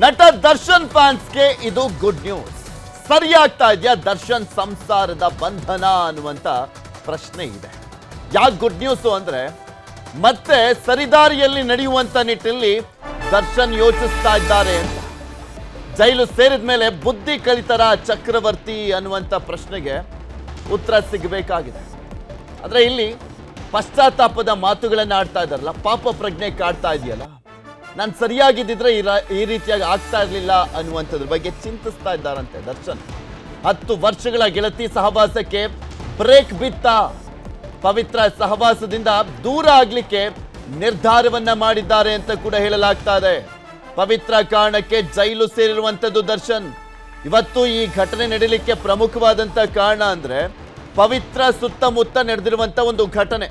ನಟ ದರ್ಶನ್ ಫ್ಯಾನ್ಸ್ಗೆ ಇದು good news ಸರಿಯಾಗ್ತಾ ಇದೆಯಾ ದರ್ಶನ್ ಸಂಸಾರದ ಬಂಧನ ಅನ್ನುವಂಥ ಪ್ರಶ್ನೆ ಇದೆ. ಯಾಕೆ ಗುಡ್ ನ್ಯೂಸು ಅಂದರೆ ಮತ್ತೆ ಸರಿದಾರಿಯಲ್ಲಿ ನಡೆಯುವಂಥ ನಿಟ್ಟಿನಲ್ಲಿ ದರ್ಶನ್ ಯೋಚಿಸ್ತಾ ಇದ್ದಾರೆ ಅಂತ. ಜೈಲು ಸೇರಿದ ಮೇಲೆ ಬುದ್ಧಿ ಕಲಿತರ ಚಕ್ರವರ್ತಿ ಅನ್ನುವಂಥ ಪ್ರಶ್ನೆಗೆ ಉತ್ತರ ಸಿಗಬೇಕಾಗಿದೆ. ಆದರೆ ಇಲ್ಲಿ ಪಶ್ಚಾತ್ತಾಪದ ಮಾತುಗಳನ್ನು ಆಡ್ತಾ ಇದ್ದಾರಲ್ಲ, ಪಾಪ ಪ್ರಜ್ಞೆ ಕಾಡ್ತಾ ಇದೆಯಲ್ಲ? ನಾನು ಸರಿಯಾಗಿದ್ದಿದ್ರೆ ಈ ಈ ರೀತಿಯಾಗಿ ಆಗ್ತಾ ಇರಲಿಲ್ಲ ಅನ್ನುವಂಥದ್ರ ಬಗ್ಗೆ ಚಿಂತಿಸ್ತಾ ಇದ್ದಾರಂತೆ ದರ್ಶನ್. ಹತ್ತು ವರ್ಷಗಳ ಗೆಳತಿ ಸಹವಾಸಕ್ಕೆ ಬ್ರೇಕ್ ಬಿತ್ತ ಪವಿತ್ರ ಸಹವಾಸದಿಂದ ದೂರ ಆಗ್ಲಿಕ್ಕೆ ನಿರ್ಧಾರವನ್ನ ಮಾಡಿದ್ದಾರೆ ಅಂತ ಕೂಡ ಹೇಳಲಾಗ್ತಾ ಇದೆ. ಪವಿತ್ರ ಕಾರಣಕ್ಕೆ ಜೈಲು ಸೇರಿರುವಂತದ್ದು ದರ್ಶನ್. ಇವತ್ತು ಈ ಘಟನೆ ನಡೀಲಿಕ್ಕೆ ಪ್ರಮುಖವಾದಂತ ಕಾರಣ ಅಂದ್ರೆ ಪವಿತ್ರ ಸುತ್ತಮುತ್ತ ನಡೆದಿರುವಂತ ಒಂದು ಘಟನೆ.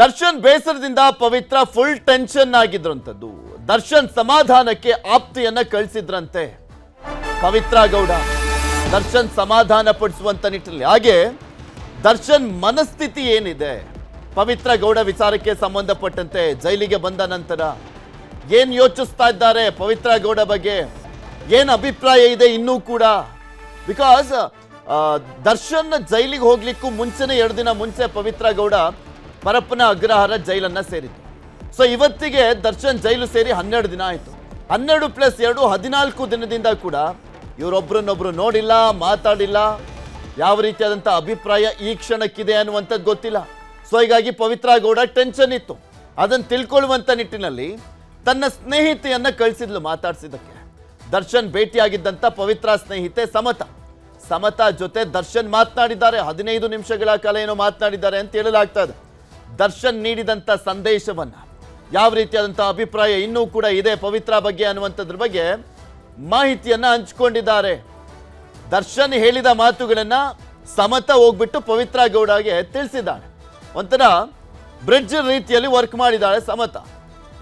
ದರ್ಶನ್ ಬೇಸರದಿಂದ ಪವಿತ್ರ ಫುಲ್ ಟೆನ್ಷನ್ ಆಗಿದ್ರಂಥದ್ದು ದರ್ಶನ್ ಸಮಾಧಾನಕ್ಕೆ ಆಪ್ತಿಯನ್ನ ಕಳಿಸಿದ್ರಂತೆ. ಪವಿತ್ರ ಗೌಡ, ದರ್ಶನ್ ಸಮಾಧಾನ ಪಡಿಸುವಂತ ನಿಟ್ಟಿನಲ್ಲಿ. ಹಾಗೆ ದರ್ಶನ್ ಮನಸ್ಥಿತಿ ಏನಿದೆ? ಪವಿತ್ರ ಗೌಡ ವಿಚಾರಕ್ಕೆ ಸಂಬಂಧಪಟ್ಟಂತೆ ಜೈಲಿಗೆ ಬಂದ ನಂತರ ಏನ್ ಯೋಚಿಸ್ತಾ ಇದ್ದಾರೆ ಪವಿತ್ರ ಗೌಡ ಬಗ್ಗೆ? ಏನ್ ಅಭಿಪ್ರಾಯ ಇದೆ ಇನ್ನೂ ಕೂಡ? ಬಿಕಾಸ್ ದರ್ಶನ್ ಜೈಲಿಗೆ ಹೋಗ್ಲಿಕ್ಕೂ ಮುಂಚೆನೆ ಎರಡು ದಿನ ಮುಂಚೆ ಪವಿತ್ರ ಗೌಡ ಪರಪ್ಪನ ಅಗ್ರಹಾರ ಜೈಲನ್ನ ಸೇರಿತು. ಸೊ ಇವತ್ತಿಗೆ ದರ್ಶನ್ ಜೈಲು ಸೇರಿ ಹನ್ನೆರಡು ದಿನ ಆಯಿತು. ಹನ್ನೆರಡು ಪ್ಲಸ್ ಎರಡು ಹದಿನಾಲ್ಕು ದಿನದಿಂದ ಕೂಡ ಇವರೊಬ್ರನ್ನೊಬ್ರು ನೋಡಿಲ್ಲ, ಮಾತಾಡಿಲ್ಲ. ಯಾವ ರೀತಿಯಾದಂಥ ಅಭಿಪ್ರಾಯ ಈ ಕ್ಷಣಕ್ಕಿದೆ ಅನ್ನುವಂಥದ್ದು ಗೊತ್ತಿಲ್ಲ. ಸೊ ಹೀಗಾಗಿ ಪವಿತ್ರ ಗೌಡ ಟೆನ್ಷನ್ ಇತ್ತು. ಅದನ್ನು ತಿಳ್ಕೊಳ್ಳುವಂಥ ನಿಟ್ಟಿನಲ್ಲಿ ತನ್ನ ಸ್ನೇಹಿತೆಯನ್ನು ಕಳಿಸಿದ್ಲು ಮಾತಾಡಿಸಿದ್ದಕ್ಕೆ. ದರ್ಶನ್ ಭೇಟಿಯಾಗಿದ್ದಂಥ ಪವಿತ್ರ ಸ್ನೇಹಿತೆ ಸಮತ. ಸಮತಾ ಜೊತೆ ದರ್ಶನ್ ಮಾತನಾಡಿದ್ದಾರೆ. ಹದಿನೈದು ನಿಮಿಷಗಳ ಕಾಲ ಏನೋ ಮಾತನಾಡಿದ್ದಾರೆ ಅಂತ ಹೇಳಲಾಗ್ತಾ ಇದೆ. ದರ್ಶನ್ ನೀಡಿದಂಥ ಸಂದೇಶವನ್ನು, ಯಾವ ರೀತಿಯಾದಂಥ ಅಭಿಪ್ರಾಯ ಇನ್ನೂ ಕೂಡ ಇದೆ ಪವಿತ್ರ ಬಗ್ಗೆ ಅನ್ನುವಂಥದ್ರ ಬಗ್ಗೆ ಮಾಹಿತಿಯನ್ನು ಹಂಚಿಕೊಂಡಿದ್ದಾರೆ. ದರ್ಶನ್ ಹೇಳಿದ ಮಾತುಗಳನ್ನು ಸಮತ ಹೋಗ್ಬಿಟ್ಟು ಪವಿತ್ರ ಗೌಡಗೆ ತಿಳಿಸಿದ್ದಾಳೆ ಒಂಥರ ಬ್ರಿಡ್ಜ್ ರೀತಿಯಲ್ಲಿ ವರ್ಕ್ ಮಾಡಿದ್ದಾಳೆ ಸಮತ.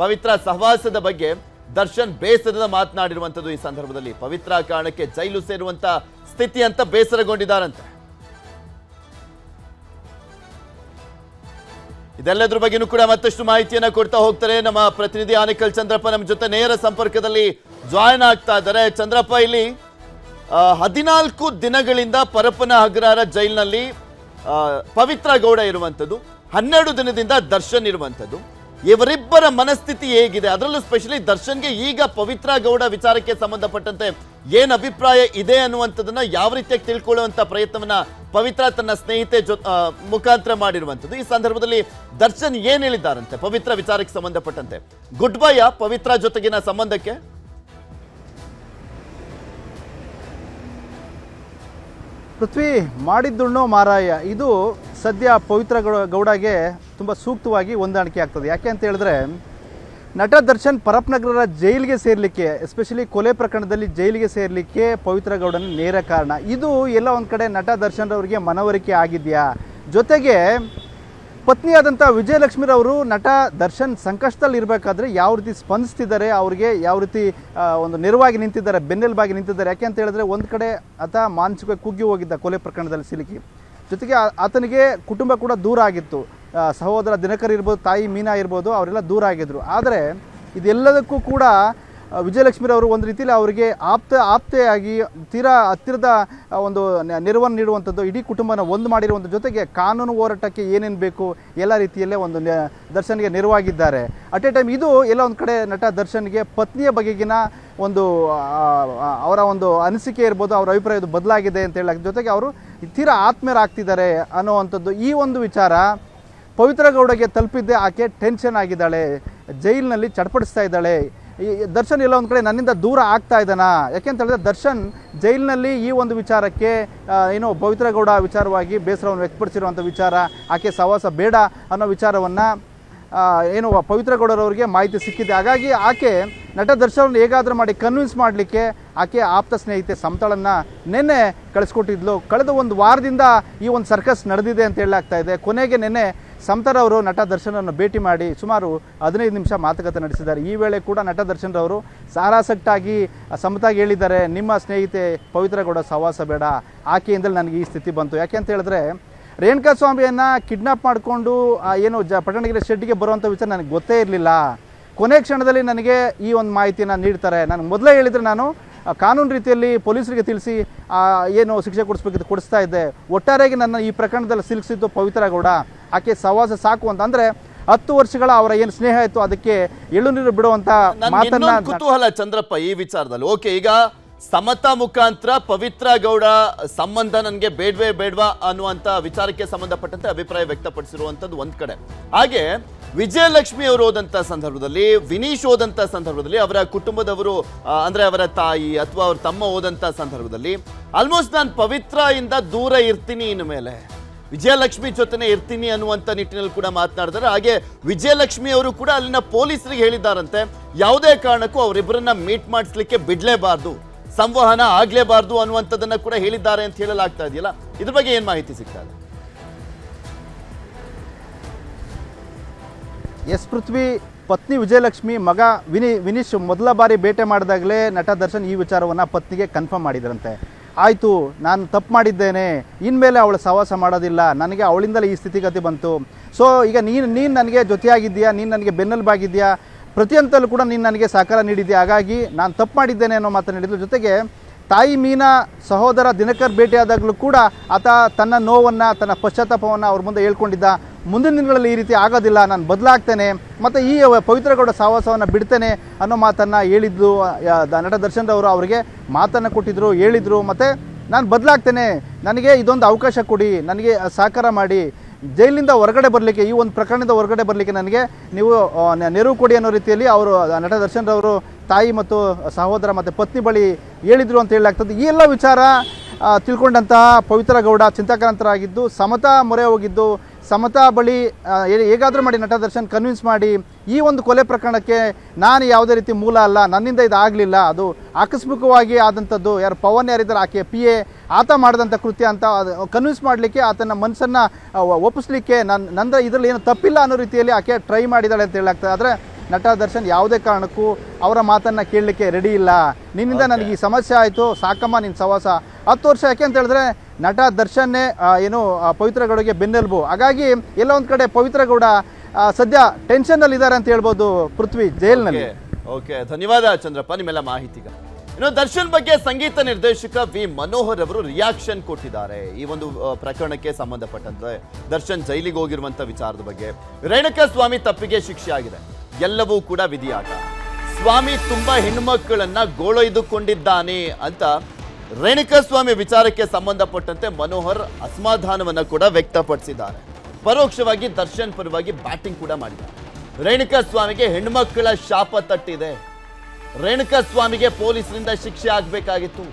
ಪವಿತ್ರ ಸಹವಾಸದ ಬಗ್ಗೆ ದರ್ಶನ್ ಬೇಸರದ ಮಾತನಾಡಿರುವಂಥದ್ದು ಈ ಸಂದರ್ಭದಲ್ಲಿ. ಪವಿತ್ರ ಕಾರಣಕ್ಕೆ ಜೈಲು ಸೇರುವಂಥ ಸ್ಥಿತಿ ಅಂತ ಬೇಸರಗೊಂಡಿದ್ದಾರಂತೆ. ಇದೆಲ್ಲದ್ರ ಬಗ್ಗೆನೂ ಕೂಡ ಮತ್ತಷ್ಟು ಮಾಹಿತಿಯನ್ನ ಕೊಡ್ತಾ ಹೋಗ್ತಾರೆ. ನಮ್ಮ ಪ್ರತಿನಿಧಿ ಆನಿಕಲ್ ಚಂದ್ರಪ್ಪ ನಮ್ಮ ಜೊತೆ ನೇರ ಸಂಪರ್ಕದಲ್ಲಿ ಜಾಯ್ನ್ ಆಗ್ತಾ ಇದ್ದಾರೆ. ಚಂದ್ರಪ್ಪ, ಇಲ್ಲಿ ಹದಿನಾಲ್ಕು ದಿನಗಳಿಂದ ಪರಪ್ಪನ ಅಗ್ರಹಾರ ಜೈಲಿನಲ್ಲಿ ಪವಿತ್ರ ಗೌಡ ಇರುವಂಥದ್ದು, ಹನ್ನೆರಡು ದಿನದಿಂದ ದರ್ಶನ್ ಇರುವಂಥದ್ದು. ಇವರಿಬ್ಬರ ಮನಸ್ಥಿತಿ ಹೇಗಿದೆ? ಅದರಲ್ಲೂ ಸ್ಪೆಷಲಿ ದರ್ಶನ್ಗೆ ಈಗ ಪವಿತ್ರ ಗೌಡ ವಿಚಾರಕ್ಕೆ ಸಂಬಂಧಪಟ್ಟಂತೆ ಏನು ಅಭಿಪ್ರಾಯ ಇದೆ ಅನ್ನುವಂಥದ್ದನ್ನು ಯಾವ ರೀತಿಯಾಗಿ ತಿಳ್ಕೊಳ್ಳುವಂಥ ಪ್ರಯತ್ನವನ್ನ ಪವಿತ್ರ ತನ್ನ ಸ್ನೇಹಿತೆ ಜೊ ಮುಖಾಂತರ ಮಾಡಿರುವಂಥದ್ದು. ಈ ಸಂದರ್ಭದಲ್ಲಿ ದರ್ಶನ್ ಏನ್ ಹೇಳಿದ್ದಾರಂತೆ? ಪವಿತ್ರ ವಿಚಾರಕ್ಕೆ ಸಂಬಂಧಪಟ್ಟಂತೆ. ಗುಡ್ ಬೈಯ ಪವಿತ್ರ ಜೊತೆಗಿನ ಸಂಬಂಧಕ್ಕೆ. ಪೃಥ್ವಿ, ಮಾಡಿದ್ದುಣ್ಣೋ ಮಾರಾಯ. ಇದು ಸದ್ಯ ಪವಿತ್ರ ಗೌಡಗೆ ತುಂಬ ಸೂಕ್ತವಾಗಿ ಹೊಂದಾಣಿಕೆ ಆಗ್ತದೆ. ಯಾಕೆ ಅಂತ ಹೇಳಿದ್ರೆ ನಟ ದರ್ಶನ್ ಪರಪ್ನಗರರ ಜೈಲಿಗೆ ಸೇರಲಿಕ್ಕೆ ಎಸ್ಪೆಷಲಿ ಕೊಲೆ ಪ್ರಕರಣದಲ್ಲಿ ಜೈಲಿಗೆ ಸೇರಲಿಕ್ಕೆ ಪವಿತ್ರ ಗೌಡನ ನೇರ ಕಾರಣ. ಇದು ಎಲ್ಲ ಒಂದು ಕಡೆ ನಟ ದರ್ಶನ್ ಅವರಿಗೆ ಮನವರಿಕೆ ಆಗಿದೆಯಾ? ಜೊತೆಗೆ ಪತ್ನಿಯಾದಂಥ ವಿಜಯಲಕ್ಷ್ಮಿರವರು ನಟ ದರ್ಶನ್ ಸಂಕಷ್ಟದಲ್ಲಿ ಇರಬೇಕಾದ್ರೆ ಯಾವ ರೀತಿ ಸ್ಪಂದಿಸ್ತಿದ್ದಾರೆ, ಅವ್ರಿಗೆ ಯಾವ ರೀತಿ ಒಂದು ನೆರವಾಗಿ ನಿಂತಿದ್ದಾರೆ, ಬೆನ್ನೆಲುಬಾಗಿ ನಿಂತಿದ್ದಾರೆ, ಯಾಕೆ ಅಂತ ಹೇಳಿದ್ರೆ ಒಂದು ಕಡೆ ಆತ ಮಾನಸಿಕ ಕುಗ್ಗಿ ಹೋಗಿದ್ದ ಕೊಲೆ ಪ್ರಕರಣದಲ್ಲಿ ಸಿಲುಕಿ. ಜೊತೆಗೆ ಆತನಿಗೆ ಕುಟುಂಬ ಕೂಡ ದೂರ ಆಗಿತ್ತು. ಸಹೋದರ ದಿನಕರ್ ಇರ್ಬೋದು, ತಾಯಿ ಮೀನಾ ಇರ್ಬೋದು, ಅವರೆಲ್ಲ ದೂರ ಆಗಿದ್ರು. ಆದರೆ ಇದೆಲ್ಲದಕ್ಕೂ ಕೂಡ ವಿಜಯಲಕ್ಷ್ಮಿರವರು ಒಂದು ರೀತಿಯಲ್ಲಿ ಅವರಿಗೆ ಆಪ್ತ, ಆಪ್ತೆಯಾಗಿ ತೀರಾ ಹತ್ತಿರದ ಒಂದು ನೆರವನ್ನು ನೀಡುವಂಥದ್ದು, ಇಡೀ ಕುಟುಂಬನ ಒಂದು ಮಾಡಿರುವಂಥ ಜೊತೆಗೆ ಕಾನೂನು ಹೋರಾಟಕ್ಕೆ ಏನೇನು ಬೇಕು, ಎಲ್ಲ ರೀತಿಯಲ್ಲೇ ಒಂದು ದರ್ಶನ್ಗೆ ನೆರವಾಗಿದ್ದಾರೆ. ಅಟ್ ಎ ಟೈಮ್ ಇದು ಎಲ್ಲ ಒಂದು ಕಡೆ ನಟ ದರ್ಶನ್ಗೆ ಪತ್ನಿಯ ಬಗೆಗಿನ ಒಂದು ಅವರ ಒಂದು ಅನಿಸಿಕೆ ಇರ್ಬೋದು, ಅವರ ಅಭಿಪ್ರಾಯ ಇದು ಬದಲಾಗಿದೆ ಅಂತ ಹೇಳಕ್ಕೆ ಜೊತೆಗೆ ಅವರು ತೀರಾ ಆತ್ಮೀಯರಾಗ್ತಿದ್ದಾರೆ ಅನ್ನೋವಂಥದ್ದು ಈ ಒಂದು ವಿಚಾರ. ಪವಿತ್ರ ಗೌಡಗೆ ತಲುಪಿದ್ದೆ ಆಕೆ ಟೆನ್ಷನ್ ಆಗಿದ್ದಾಳೆ, ಜೈಲಿನಲ್ಲಿ ಚಡ್ಪಡಿಸ್ತಾ ಇದ್ದಾಳೆ. ಈ ದರ್ಶನ್ ಎಲ್ಲ ಒಂದು ಕಡೆ ನನ್ನಿಂದ ದೂರ ಆಗ್ತಾ ಇದ್ದಾನ? ಯಾಕೆಂತ ಹೇಳಿದ್ರೆ ದರ್ಶನ್ ಜೈಲಿನಲ್ಲಿ ಈ ಒಂದು ವಿಚಾರಕ್ಕೆ ಏನು ಪವಿತ್ರ ಗೌಡ ವಿಚಾರವಾಗಿ ಬೇಸರವನ್ನು ವ್ಯಕ್ತಪಡಿಸಿರುವಂಥ ವಿಚಾರ, ಆಕೆ ಸಹವಾಸ ಬೇಡ ಅನ್ನೋ ವಿಚಾರವನ್ನು ಏನು ಪವಿತ್ರ ಗೌಡರವರಿಗೆ ಮಾಹಿತಿ ಸಿಕ್ಕಿದೆ. ಹಾಗಾಗಿ ಆಕೆ ನಟ ದರ್ಶನ್ ಹೇಗಾದರೂ ಮಾಡಿ ಕನ್ವಿನ್ಸ್ ಮಾಡಲಿಕ್ಕೆ ಆಕೆ ಆಪ್ತ ಸ್ನೇಹಿತೆ ಸಮತಳನ್ನು ನಿನ್ನೆ ಕಳಿಸ್ಕೊಟ್ಟಿದ್ಲು. ಕಳೆದ ಒಂದು ವಾರದಿಂದ ಈ ಒಂದು ಸರ್ಕಸ್ ನಡೆದಿದೆ ಅಂತ ಹೇಳಲಾಗ್ತಾ ಇದೆ. ಕೊನೆಗೆ ನಿನ್ನೆ ಸಮತರವರು ನಟ ದರ್ಶನನ್ನು ಭೇಟಿ ಮಾಡಿ ಸುಮಾರು ಹದಿನೈದು ನಿಮಿಷ ಮಾತುಕತೆ ನಡೆಸಿದ್ದಾರೆ. ಈ ವೇಳೆ ಕೂಡ ನಟ ದರ್ಶನ್ರವರು ಸಾರಾಸಕ್ತಾಗಿ ಸಮತಾಗಿ ಹೇಳಿದ್ದಾರೆ. ನಿಮ್ಮ ಸ್ನೇಹಿತೆ ಪವಿತ್ರ ಗೌಡ ಸಹವಾಸ ಬೇಡ. ಆಕೆಯಿಂದಲೇ ನನಗೆ ಈ ಸ್ಥಿತಿ ಬಂತು. ಯಾಕೆ ಅಂತ ಹೇಳಿದ್ರೆ, ರೇಣುಕಾ ಸ್ವಾಮಿಯನ್ನು ಕಿಡ್ನಾಪ್ ಮಾಡಿಕೊಂಡು ಏನು ಜ ಪಟ್ಟಣಗಿರಿ ಶೆಡ್ಡಿಗೆ ಬರುವಂಥ ವಿಚಾರ ನನಗೆ ಗೊತ್ತೇ ಇರಲಿಲ್ಲ. ಕೊನೆ ಕ್ಷಣದಲ್ಲಿ ನನಗೆ ಈ ಒಂದು ಮಾಹಿತಿಯನ್ನು ನೀಡ್ತಾರೆ. ನನಗೆ ಮೊದಲೇ ಹೇಳಿದರೆ ನಾನು ಕಾನೂನು ರೀತಿಯಲ್ಲಿ ಪೊಲೀಸರಿಗೆ ತಿಳಿಸಿ ಏನು ಶಿಕ್ಷೆ ಕೊಡಿಸ್ಬೇಕಿತ್ತು ಕೊಡಿಸ್ತಾ ಇದ್ದೆ. ಒಟ್ಟಾರೆಯಾಗಿ ನನ್ನ ಈ ಪ್ರಕರಣದಲ್ಲಿ ಸಿಲುಕಿಸಿದ್ದು ಪವಿತ್ರ ಗೌಡ. ಆಕೆ ಸವಾಸ ಸಾಕು ಅಂತ ಅಂದ್ರೆ ಹತ್ತು ವರ್ಷಗಳ ಅವರ ಏನು ಸ್ನೇಹ ಇತ್ತು ಅದಕ್ಕೆ ಎಳ್ಳು ಬಿಡುವಂತ ಮಾತನ್ನ ಕುತೂಹಲ ಚಂದ್ರಪ್ಪ ಈ ವಿಚಾರದಲ್ಲಿ. ಓಕೆ ಈಗ ಸಮತಾ ಮುಖಾಂತರ ಪವಿತ್ರ ಗೌಡ ಸಂಬಂಧ ನನಗೆ ಬೇಡವೇ ಬೇಡ್ವಾ ಅನ್ನುವಂತ ವಿಚಾರಕ್ಕೆ ಸಂಬಂಧಪಟ್ಟಂತೆ ಅಭಿಪ್ರಾಯ ವ್ಯಕ್ತಪಡಿಸಿರುವಂತದ್ದು ಒಂದ್ ಕಡೆ. ಹಾಗೆ ವಿಜಯಲಕ್ಷ್ಮಿ ಅವರು ಹೋದಂತ ಸಂದರ್ಭದಲ್ಲಿ ವಿನೀಶ್ ಹೋದಂತ ಸಂದರ್ಭದಲ್ಲಿ ಅವರ ಕುಟುಂಬದವರು ಅಂದ್ರೆ ಅವರ ತಾಯಿ ಅಥವಾ ಅವ್ರ ತಮ್ಮ ಹೋದಂತ ಸಂದರ್ಭದಲ್ಲಿ ಆಲ್ಮೋಸ್ಟ್ ನಾನು ಪವಿತ್ರ ಇಂದ ದೂರ ಇರ್ತೀನಿ ಇನ್ನು ಮೇಲೆ ವಿಜಯಲಕ್ಷ್ಮಿ ಜೊತೆನೆ ಇರ್ತೀನಿ ಅನ್ನುವಂಥ ನಿಟ್ಟಿನಲ್ಲಿ ಕೂಡ ಮಾತನಾಡಿದ್ದಾರೆ. ಹಾಗೆ ವಿಜಯಲಕ್ಷ್ಮಿ ಅವರು ಕೂಡ ಅಲ್ಲಿನ ಪೊಲೀಸರಿಗೆ ಹೇಳಿದ್ದಾರಂತೆ, ಯಾವುದೇ ಕಾರಣಕ್ಕೂ ಅವರಿಬ್ಬರನ್ನ ಮೀಟ್ ಮಾಡಿಸ್ಲಿಕ್ಕೆ ಬಿಡಲೇಬಾರ್ದು, ಸಂವಹನ ಆಗ್ಲೇಬಾರ್ದು ಅನ್ನುವಂಥದ್ದನ್ನು ಕೂಡ ಹೇಳಿದ್ದಾರೆ ಅಂತ ಹೇಳಲಾಗ್ತಾ ಇದೆಯಲ್ಲ, ಇದ್ರ ಬಗ್ಗೆ ಏನು ಮಾಹಿತಿ ಸಿಗ್ತಾ ಇದೆ? ಎಸ್ ಪೃಥ್ವಿ, ಪತ್ನಿ ವಿಜಯಲಕ್ಷ್ಮಿ, ಮಗ ವಿನಿ ವಿನೀಶ್ ಮೊದಲ ಬಾರಿ ಭೇಟೆ ಮಾಡಿದಾಗಲೇ ನಟ ದರ್ಶನ್ ಈ ವಿಚಾರವನ್ನು ಪತ್ನಿಗೆ ಕನ್ಫರ್ಮ್ ಮಾಡಿದ್ರಂತೆ. ಆಯಿತು, ನಾನು ತಪ್ಪು ಮಾಡಿದ್ದೇನೆ. ಇನ್ಮೇಲೆ ಅವಳು ಸಹವಾಸ ಮಾಡೋದಿಲ್ಲ. ನನಗೆ ಅವಳಿಂದಲೇ ಈ ಸ್ಥಿತಿಗತಿ ಬಂತು. ಸೊ ಈಗ ನೀನು ನೀನು ನನಗೆ ಜೊತೆಯಾಗಿದ್ದೀಯಾ? ನೀನು ನನಗೆ ಬೆನ್ನೆಲುಬಾಗಿದ್ದೀಯಾ? ಪ್ರತಿಯೊಂದಲ್ಲೂ ಕೂಡ ನೀನು ನನಗೆ ಸಹಕಾರ ನೀಡಿದ್ದೆ ಹಾಗಾಗಿ ನಾನು ತಪ್ಪು ಮಾಡಿದ್ದೇನೆ ಅನ್ನೋ ಮಾತು ಹೇಳಿದ್ರು. ಜೊತೆಗೆ ತಾಯಿ ಮೀನಾ ಸಹೋದರ ದಿನಕರ್ ಭೇಟಿಯಾದಾಗಲೂ ಕೂಡ ಆತ ತನ್ನ ನೋವನ್ನು, ತನ್ನ ಪಶ್ಚಾತ್ತಾಪವನ್ನು ಅವ್ರ ಮುಂದೆ ಹೇಳ್ಕೊಂಡಿದ್ದ. ಮುಂದಿನ ದಿನಗಳಲ್ಲಿ ಈ ರೀತಿ ಆಗೋದಿಲ್ಲ, ನಾನು ಬದಲಾಗ್ತೇನೆ, ಮತ್ತು ಈ ಪವಿತ್ರಗೌಡ ಸಹವಾಸವನ್ನು ಬಿಡ್ತೇನೆ ಅನ್ನೋ ಮಾತನ್ನು ಹೇಳಿದ್ದು ನಟ ದರ್ಶನ್ರವರು ಅವರಿಗೆ ಮಾತನ್ನು ಕೊಟ್ಟಿದ್ದರು ಹೇಳಿದರು, ಮತ್ತು ನಾನು ಬದಲಾಗ್ತೇನೆ, ನನಗೆ ಇದೊಂದು ಅವಕಾಶ ಕೊಡಿ, ನನಗೆ ಸಹಕಾರ ಮಾಡಿ, ಜೈಲಿಂದ ಹೊರಗಡೆ ಬರಲಿಕ್ಕೆ, ಈ ಒಂದು ಪ್ರಕರಣದಿಂದ ಹೊರಗಡೆ ಬರಲಿಕ್ಕೆ ನನಗೆ ನೀವು ನೆರವು ಕೊಡಿ ಅನ್ನೋ ರೀತಿಯಲ್ಲಿ ಅವರು ನಟ ದರ್ಶನ್ರವರು ತಾಯಿ ಮತ್ತು ಸಹೋದರ ಮತ್ತು ಪತ್ನಿ ಬಳಿ ಹೇಳಿದರು ಅಂತ ಹೇಳಲಾಗ್ತದೆ. ಈ ಎಲ್ಲ ವಿಚಾರ ತಿಳ್ಕೊಂಡಂತಹ ಪವಿತ್ರ ಗೌಡ ಚಿಂತಾಕ್ರಾಂತರಾಗಿದ್ದು, ಸಮತಾ ಮೊರೆ ಹೋಗಿದ್ದು ಸಮತಾ ಬಳಿ ಹೇಗಾದರೂ ಮಾಡಿ ನಟ ದರ್ಶನ್ ಕನ್ವಿನ್ಸ್ ಮಾಡಿ ಈ ಒಂದು ಕೊಲೆ ಪ್ರಕರಣಕ್ಕೆ ನಾನು ಯಾವುದೇ ರೀತಿ ಮೂಲ ಅಲ್ಲ ನನ್ನಿಂದ ಇದು ಆಗಲಿಲ್ಲ ಅದು ಆಕಸ್ಮಿಕವಾಗಿ ಆದಂಥದ್ದು ಯಾರು ಪವನ್ ಯಾರಿದ್ದಾರೆ ಆಕೆ ಪಿ ಎ ಆತ ಮಾಡಿದಂಥ ಕೃತ್ಯ ಅಂತ ಕನ್ವಿನ್ಸ್ ಮಾಡಲಿಕ್ಕೆ ಆತನ ಮನಸ್ಸನ್ನು ಒಪ್ಪಿಸ್ಲಿಕ್ಕೆ ನನ್ನ ನಂದ ಇದರಲ್ಲಿ ಏನು ತಪ್ಪಿಲ್ಲ ಅನ್ನೋ ರೀತಿಯಲ್ಲಿ ಆಕೆ ಟ್ರೈ ಮಾಡಿದ್ದಾಳೆ ಅಂತ ಹೇಳಾಗ್ತದೆ ಆದರೆ ನಟ ದರ್ಶನ್ ಯಾವುದೇ ಕಾರಣಕ್ಕೂ ಅವರ ಮಾತನ್ನು ಕೇಳಲಿಕ್ಕೆ ರೆಡಿ ಇಲ್ಲ. ನಿನ್ನಿಂದ ನನಗೆ ಈ ಸಮಸ್ಯೆ ಆಯಿತು ಸಾಕಮ್ಮ ನಿನ್ನ ಸವಾಸ. ಹತ್ತು ವರ್ಷ ಯಾಕೆ ಅಂತ ಹೇಳಿದ್ರೆ ನಟ ದರ್ಶನ್ನೇ ಏನು ಆ, ಪವಿತ್ರ ಗೌಡಗೆ ಬೆನ್ನೆಲುಬು. ಹಾಗಾಗಿ ಎಲ್ಲ ಒಂದು ಕಡೆ ಪವಿತ್ರ ಗೌಡ ಆ, ಸದ್ಯ ಟೆನ್ಷನ್ನಲ್ಲಿ ಇದ್ದಾರೆ ಅಂತ ಹೇಳ್ಬೋದು ಪೃಥ್ವಿ ಜೈಲ್ನಲ್ಲಿ. ಓಕೆ ಧನ್ಯವಾದ ಚಂದ್ರಪ್ಪ ನಿಮ್ಮೆಲ್ಲ ಮಾಹಿತಿಗ. ಇನ್ನು ದರ್ಶನ್ ಬಗ್ಗೆ ಸಂಗೀತ ನಿರ್ದೇಶಕ ವಿ ಮನೋಹರ್ ಅವರು ರಿಯಾಕ್ಷನ್ ಕೊಟ್ಟಿದ್ದಾರೆ. ಈ ಒಂದು ಪ್ರಕರಣಕ್ಕೆ ಸಂಬಂಧಪಟ್ಟಂತೆ ದರ್ಶನ್ ಜೈಲಿಗೆ ಹೋಗಿರುವಂತ ವಿಚಾರದ ಬಗ್ಗೆ. ರೇಣುಕಾ ಸ್ವಾಮಿ ತಪ್ಪಿಗೆ ಶಿಕ್ಷೆ ಆಗಿದೆ ಎಲ್ಲವೂ ಕೂಡ ವಿಧಿಯಾಟ. ಸ್ವಾಮಿ ತುಂಬಾ ಹೆಣ್ಮಕ್ಕಳನ್ನ ಗೋಳೊಯ್ದುಕೊಂಡಿದ್ದಾನೆ ಅಂತ ರೇಣುಕಾ ಸ್ವಾಮಿ ವಿಚಾರಕ್ಕೆ ಸಂಬಂಧಪಟ್ಟಂತೆ ಮನೋಹರ್ ಅಸಮಾಧಾನವನ್ನು ಕೂಡ ವ್ಯಕ್ತಪಡಿಸಿದ್ದಾರೆ. ಪರೋಕ್ಷವಾಗಿ ದರ್ಶನ್ ಪರವಾಗಿ ಬ್ಯಾಟಿಂಗ್ ಕೂಡ ಮಾಡಿದ್ದಾರೆ. ರೇಣುಕಾ ಸ್ವಾಮಿಗೆ ಹೆಣ್ಮಕ್ಕಳ ಶಾಪ ತಟ್ಟಿದೆ. ರೇಣುಕಾ ಸ್ವಾಮಿಗೆ ಪೊಲೀಸರಿಂದ ಶಿಕ್ಷೆ ಆಗಬೇಕಾಗಿತ್ತು.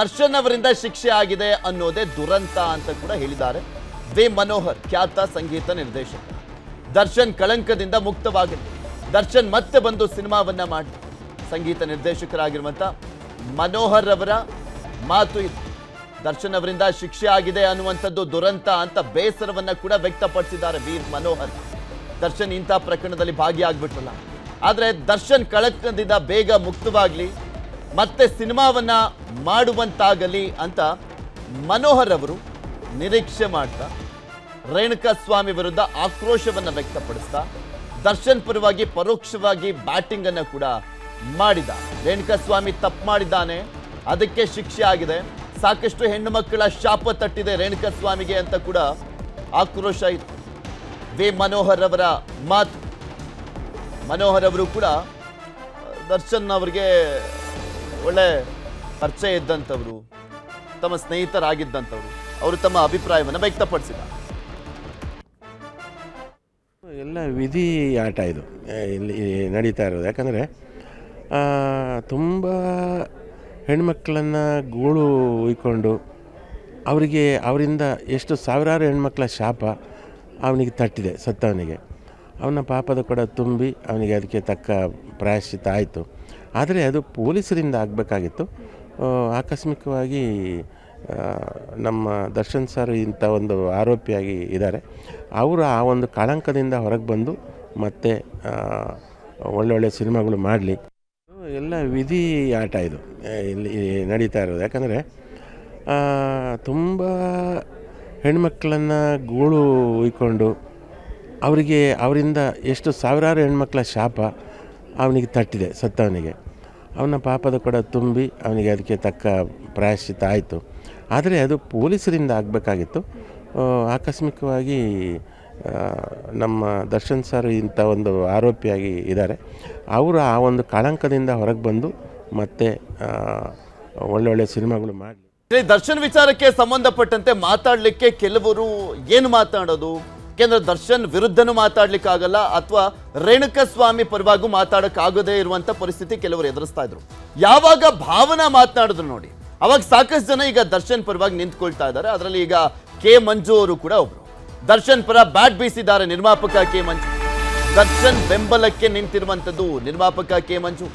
ದರ್ಶನ್ ಅವರಿಂದ ಶಿಕ್ಷೆ ಆಗಿದೆ ಅನ್ನೋದೇ ದುರಂತ ಅಂತ ಕೂಡ ಹೇಳಿದ್ದಾರೆ ವಿ ಮನೋಹರ್, ಖ್ಯಾತ ಸಂಗೀತ ನಿರ್ದೇಶಕ. ದರ್ಶನ್ ಕಳಂಕದಿಂದ ಮುಕ್ತವಾಗಲಿ. ದರ್ಶನ್ ಮತ್ತೆ ಬಂದು ಸಿನಿಮಾವನ್ನ ಮಾಡಿ. ಸಂಗೀತ ನಿರ್ದೇಶಕರಾಗಿರುವಂತ ಮನೋಹರ್ ಅವರ ಮಾತು ಇದು. ದರ್ಶನ್ ಅವರಿಂದ ಶಿಕ್ಷೆ ಆಗಿದೆ ಅನ್ನುವಂಥದ್ದು ದುರಂತ ಅಂತ ಬೇಸರವನ್ನ ಕೂಡ ವ್ಯಕ್ತಪಡಿಸಿದ್ದಾರೆ ವೀರ್ ಮನೋಹರ್. ದರ್ಶನ್ ಇಂಥ ಪ್ರಕರಣದಲ್ಲಿ ಭಾಗಿಯಾಗ್ಬಿಟ್ರಲ್ಲ. ಆದರೆ ದರ್ಶನ್ ಕಳಕದಿಂದ ಬೇಗ ಮುಕ್ತವಾಗಲಿ, ಮತ್ತೆ ಸಿನಿಮಾವನ್ನ ಮಾಡುವಂತಾಗಲಿ ಅಂತ ಮನೋಹರ್ ಅವರು ನಿರೀಕ್ಷೆ ಮಾಡ್ತಾ, ರೇಣುಕಾ ಸ್ವಾಮಿ ವಿರುದ್ಧ ಆಕ್ರೋಶವನ್ನು ವ್ಯಕ್ತಪಡಿಸ್ತಾ, ದರ್ಶನ್ ಪರವಾಗಿ ಪರೋಕ್ಷವಾಗಿ ಬ್ಯಾಟಿಂಗ್ ಅನ್ನ ಕೂಡ ಮಾಡಿದ ರೇಣುಕಾ ಸ್ವಾಮಿ ತಪ್ಪು ಮಾಡಿದ್ದಾನೆ. ಅದಕ್ಕೆ ಶಿಕ್ಷೆ ಆಗಿದೆ. ಸಾಕಷ್ಟು ಹೆಣ್ಣು ಮಕ್ಕಳ ಶಾಪ ತಟ್ಟಿದೆ ರೇಣುಕಾ ಸ್ವಾಮಿಗೆ ಅಂತ ಕೂಡ ಆಕ್ರೋಶ ಇತ್ತು. ವಿ ಮನೋಹರ್ ಅವರ ಮಾತು, ಮನೋಹರ್ ಅವರು ಕೂಡ, ದರ್ಶನ್ ಅವರಿಗೆ ಒಳ್ಳೆ ಪರಿಚಯ ಇದ್ದಂಥವರು, ತಮ್ಮ ಸ್ನೇಹಿತರಾಗಿದ್ದಂಥವ್ರು. ಅವರು ತಮ್ಮ ಅಭಿಪ್ರಾಯವನ್ನು ವ್ಯಕ್ತಪಡಿಸಿದ. ಎಲ್ಲ ವಿಧಿ ಆಟ ಇದು. ಇಲ್ಲಿ ನಡೀತಾ ಇರೋದು. ಯಾಕಂದರೆ ತುಂಬ ಹೆಣ್ಮಕ್ಳನ್ನು ಗೂಳು ಉಯ್ಕೊಂಡು ಅವರಿಗೆ ಅವರಿಂದ ಎಷ್ಟು ಸಾವಿರಾರು ಹೆಣ್ಮಕ್ಳ ಶಾಪ ಅವನಿಗೆ ತಟ್ಟಿದೆ, ಸತ್ತವನಿಗೆ. ಅವನ ಪಾಪದ ಕೊಡ ತುಂಬಿ ಅವನಿಗೆ ಅದಕ್ಕೆ ತಕ್ಕ ಪ್ರಾಯಶ್ಚಿತ ಆಯಿತು. ಆದರೆ ಅದು ಪೊಲೀಸರಿಂದ ಆಗಬೇಕಾಗಿತ್ತು. ಆಕಸ್ಮಿಕವಾಗಿ ನಮ್ಮ ದರ್ಶನ್ ಸರ್ ಇಂಥ ಒಂದು ಆರೋಪಿಯಾಗಿ ಇದ್ದಾರೆ. ಅವರು ಆ ಒಂದು ಕಳಂಕದಿಂದ ಹೊರಗೆ ಬಂದು ಮತ್ತೆ ಒಳ್ಳೊಳ್ಳೆ ಸಿನಿಮಾಗಳು ಮಾಡಲಿ. ಎಲ್ಲ ವಿಧಿ ಆಟ ಇದು. ಇಲ್ಲಿ ನಡೀತಾ ಇರೋದು. ಯಾಕಂದರೆ ತುಂಬ ಹೆಣ್ಮಕ್ಳನ್ನು ಗೂಳು ಉಯ್ಕೊಂಡು ಅವರಿಗೆ, ಅವರಿಂದ ಎಷ್ಟು ಸಾವಿರಾರು ಹೆಣ್ಮಕ್ಳ ಶಾಪ ಅವನಿಗೆ ತಟ್ಟಿದೆ, ಸತ್ತವನಿಗೆ. ಅವನ ಪಾಪದ ಕೂಡ ತುಂಬಿ ಅವನಿಗೆ ಅದಕ್ಕೆ ತಕ್ಕ ಪ್ರಾಯಶ್ಚಿತ ಆಯಿತು. ಆದರೆ ಅದು ಪೊಲೀಸರಿಂದ ಆಗಬೇಕಾಗಿತ್ತು. ಆಕಸ್ಮಿಕವಾಗಿ ನಮ್ಮ ದರ್ಶನ್ ಸರ್ ಇಂಥ ಒಂದು ಆರೋಪಿಯಾಗಿ ಇದ್ದಾರೆ. ಅವರು ಆ ಒಂದು ಕಳಂಕದಿಂದ ಹೊರಗೆ ಬಂದು ಮತ್ತೆ ಒಳ್ಳೊಳ್ಳೆ ಸಿನಿಮಾಗಳು ಮಾಡಿ ದರ್ಶನ್ ವಿಚಾರಕ್ಕೆ ಸಂಬಂಧಪಟ್ಟಂತೆ ಮಾತಾಡಲಿಕ್ಕೆ ಕೆಲವರು ಏನು ಮಾತಾಡೋದು? ಯಾಕೆಂದ್ರೆ ದರ್ಶನ್ ವಿರುದ್ಧನೂ ಮಾತಾಡ್ಲಿಕ್ಕಾಗಲ್ಲ, ಅಥವಾ ರೇಣುಕಸ್ವಾಮಿ ಪರವಾಗೂ ಮಾತಾಡಕ್ಕಾಗದೇ ಇರುವಂತ ಪರಿಸ್ಥಿತಿ ಕೆಲವರು ಎದುರಿಸ್ತಾ ಇದ್ರು. ಯಾವಾಗ ಭಾವನಾ ಮಾತನಾಡಿದ್ರು ನೋಡಿ, ಅವಾಗ ಸಾಕಷ್ಟು ಜನ ಈಗ ದರ್ಶನ್ ಪರವಾಗಿ ನಿಂತ್ಕೊಳ್ತಾ ಇದ್ದಾರೆ. ಅದರಲ್ಲಿ ಈಗ ಕೆ ಮಂಜು ಅವರು ಕೂಡ ಒಬ್ರು. ದರ್ಶನ್ ಪರ ಬ್ಯಾಟ್ ಬೀಸಿದ್ದಾರೆ ನಿರ್ಮಾಪಕ ಕೆ ಮಂಜು. ದರ್ಶನ್ ಬೆಂಬಲಕ್ಕೆ ನಿಂತಿರುವಂಥದ್ದು ನಿರ್ಮಾಪಕ ಕೆ ಮಂಜು.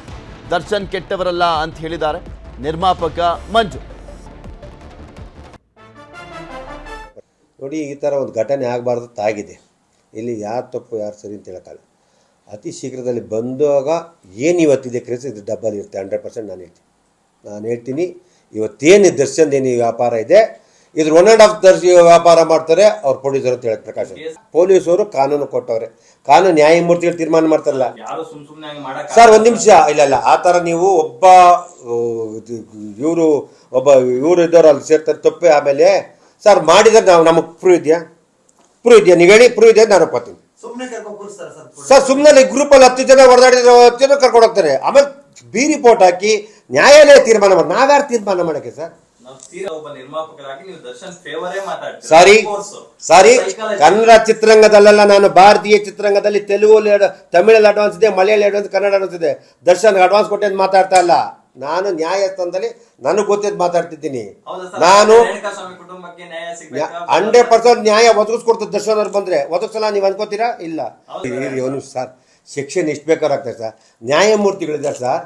ದರ್ಶನ್ ಕೆಟ್ಟವರಲ್ಲ ಅಂತ ಹೇಳಿದ್ದಾರೆ ನಿರ್ಮಾಪಕ ಮಂಜು. ನೋಡಿ, ಈ ಥರ ಒಂದು ಘಟನೆ ಆಗಬಾರ್ದು, ತಾಗಿದೆ. ಇಲ್ಲಿ ಯಾರು ತಪ್ಪು, ಯಾರು ಸರಿ ಅಂತ ಹೇಳೋಕ್ಕಲ್ಲ ಅತಿ ಶೀಘ್ರದಲ್ಲಿ ಬಂದಾಗ ಏನು ಇವತ್ತಿದೆ ಕ್ರೇಸ್ ಇದು ಡಬ್ಬಲ್ ಇರುತ್ತೆ ಹಂಡ್ರೆಡ್ ಪರ್ಸೆಂಟ್ ನಾನು ಹೇಳ್ತೀನಿ. ನಾನು ಹೇಳ್ತೀನಿ ಇವತ್ತೇನು ದರ್ಶನ್ ಏನು ವ್ಯಾಪಾರ ಇದೆ? ಇದ್ರ ಒನ್ ಆ್ಯಂಡ್ ಆಫ್ ದರ್ಜಿ ವ್ಯಾಪಾರ ಮಾಡ್ತಾರೆ ಅವ್ರು ಪ್ರೊಡ್ಯೂಸರ್ ಅಂತ ಹೇಳಿ ಪ್ರಕಾಶ್ ಪೊಲೀಸರು ಕಾನೂನು ಕೊಟ್ಟವ್ರೆ. ಕಾನೂನು ನ್ಯಾಯಮೂರ್ತಿಗಳು ತೀರ್ಮಾನ ಮಾಡ್ತಾರಲ್ಲ. ಸರ್ ಒಂದು ನಿಮಿಷ. ಇಲ್ಲ ಇಲ್ಲ. ಆ ಥರ ನೀವು ಒಬ್ಬ ಇವರು ಒಬ್ಬ ಇವರು ಇದ್ದವ್ರು ಅಲ್ಲಿ ಸೇರ್ತಾರೆ ತಪ್ಪೆ ಆಮೇಲೆ. ಸರ್ ಮಾಡಿದ್ರೆ ನಾವು ನಮಗೆ ಪ್ರೂವ್ ಇದೆಯಾ? ಪ್ರೂವ್ ಇದೆಯಾ? ನೀವು ಹೇಳಿ ಪ್ರೂವ್ ಇದೆಯಾ ನಾನು ಒಪ್ಕೋತೀನಿ. ಸರ್ ಸುಮ್ಮನೆ ಗ್ರೂಪಲ್ಲಿ ಹತ್ತು ಜನ ಹೊಡೆದಾಡಿದ್ರೆ ಹತ್ತು ಜನ ಕರ್ಕೊಂಡು ಹೋಗ್ತಾರೆ. ಆಮೇಲೆ ಬಿ ರಿಪೋರ್ಟ್ ಹಾಕಿ ನ್ಯಾಯಾಲಯ ತೀರ್ಮಾನ ಮಾಡಿ ನಾವ್ಯಾರು ತೀರ್ಮಾನ ಮಾಡಕ್ಕೆ ಸರ್ ಒಬ್ಬ ನಿರ್ಮಾಪಕರಾಗಿ ನೀವು ದರ್ಶನ್ ಫೇವರೇ ಮಾತಾಡ್ತೀರಾ. ಸಾರಿ ಸಾರಿ ಕನ್ನಡ ಚಿತ್ರರಂಗದಲ್ಲೆಲ್ಲ ನಾನು ಭಾರತೀಯ ಚಿತ್ರರಂಗದಲ್ಲಿ ತೆಲುಗು ತಮಿಳಲ್ಲಿ ಅಡ್ವಾನ್ಸ್ ಇದೆ ಮಲಯಾಳಿ ಅಡ್ವಾನ್ಸ್ ಕನ್ನಡ ಅಡ್ವಾನ್ಸ್ ಇದೆ. ದರ್ಶನ್ ಅಡ್ವಾನ್ಸ್ ಕೊಟ್ಟೆ ಅಂತ ಮಾತಾಡ್ತಾ ಇಲ್ಲ. ನಾನು ನ್ಯಾಯಸ್ಥಾನದಲ್ಲಿ ನನಗೆ ಗೊತ್ತಿದ್ದು ಮಾತಾಡ್ತಿದ್ದೀನಿ? ನಾನು? ಹಂಡ್ರೆಡ್ ಪರ್ಸೆಂಟ್ ನ್ಯಾಯ ಒದಗಿಸ್ಕೊಡ್ತದೆ ದರ್ಶನ್ ಅವ್ರು ಬಂದ್ರೆ. ಒದಗಿಸಲ್ಲ ನೀವು ಅನ್ಕೋತೀರಾ? ಇಲ್ಲ. ಇವನು ಸರ್ ಶಿಕ್ಷಣ ಎಷ್ಟು ಬೇಕಾರಾಗ್ತದೆ ಸರ್. ನ್ಯಾಯಮೂರ್ತಿಗಳಿದ್ದಾರೆ ಸರ್.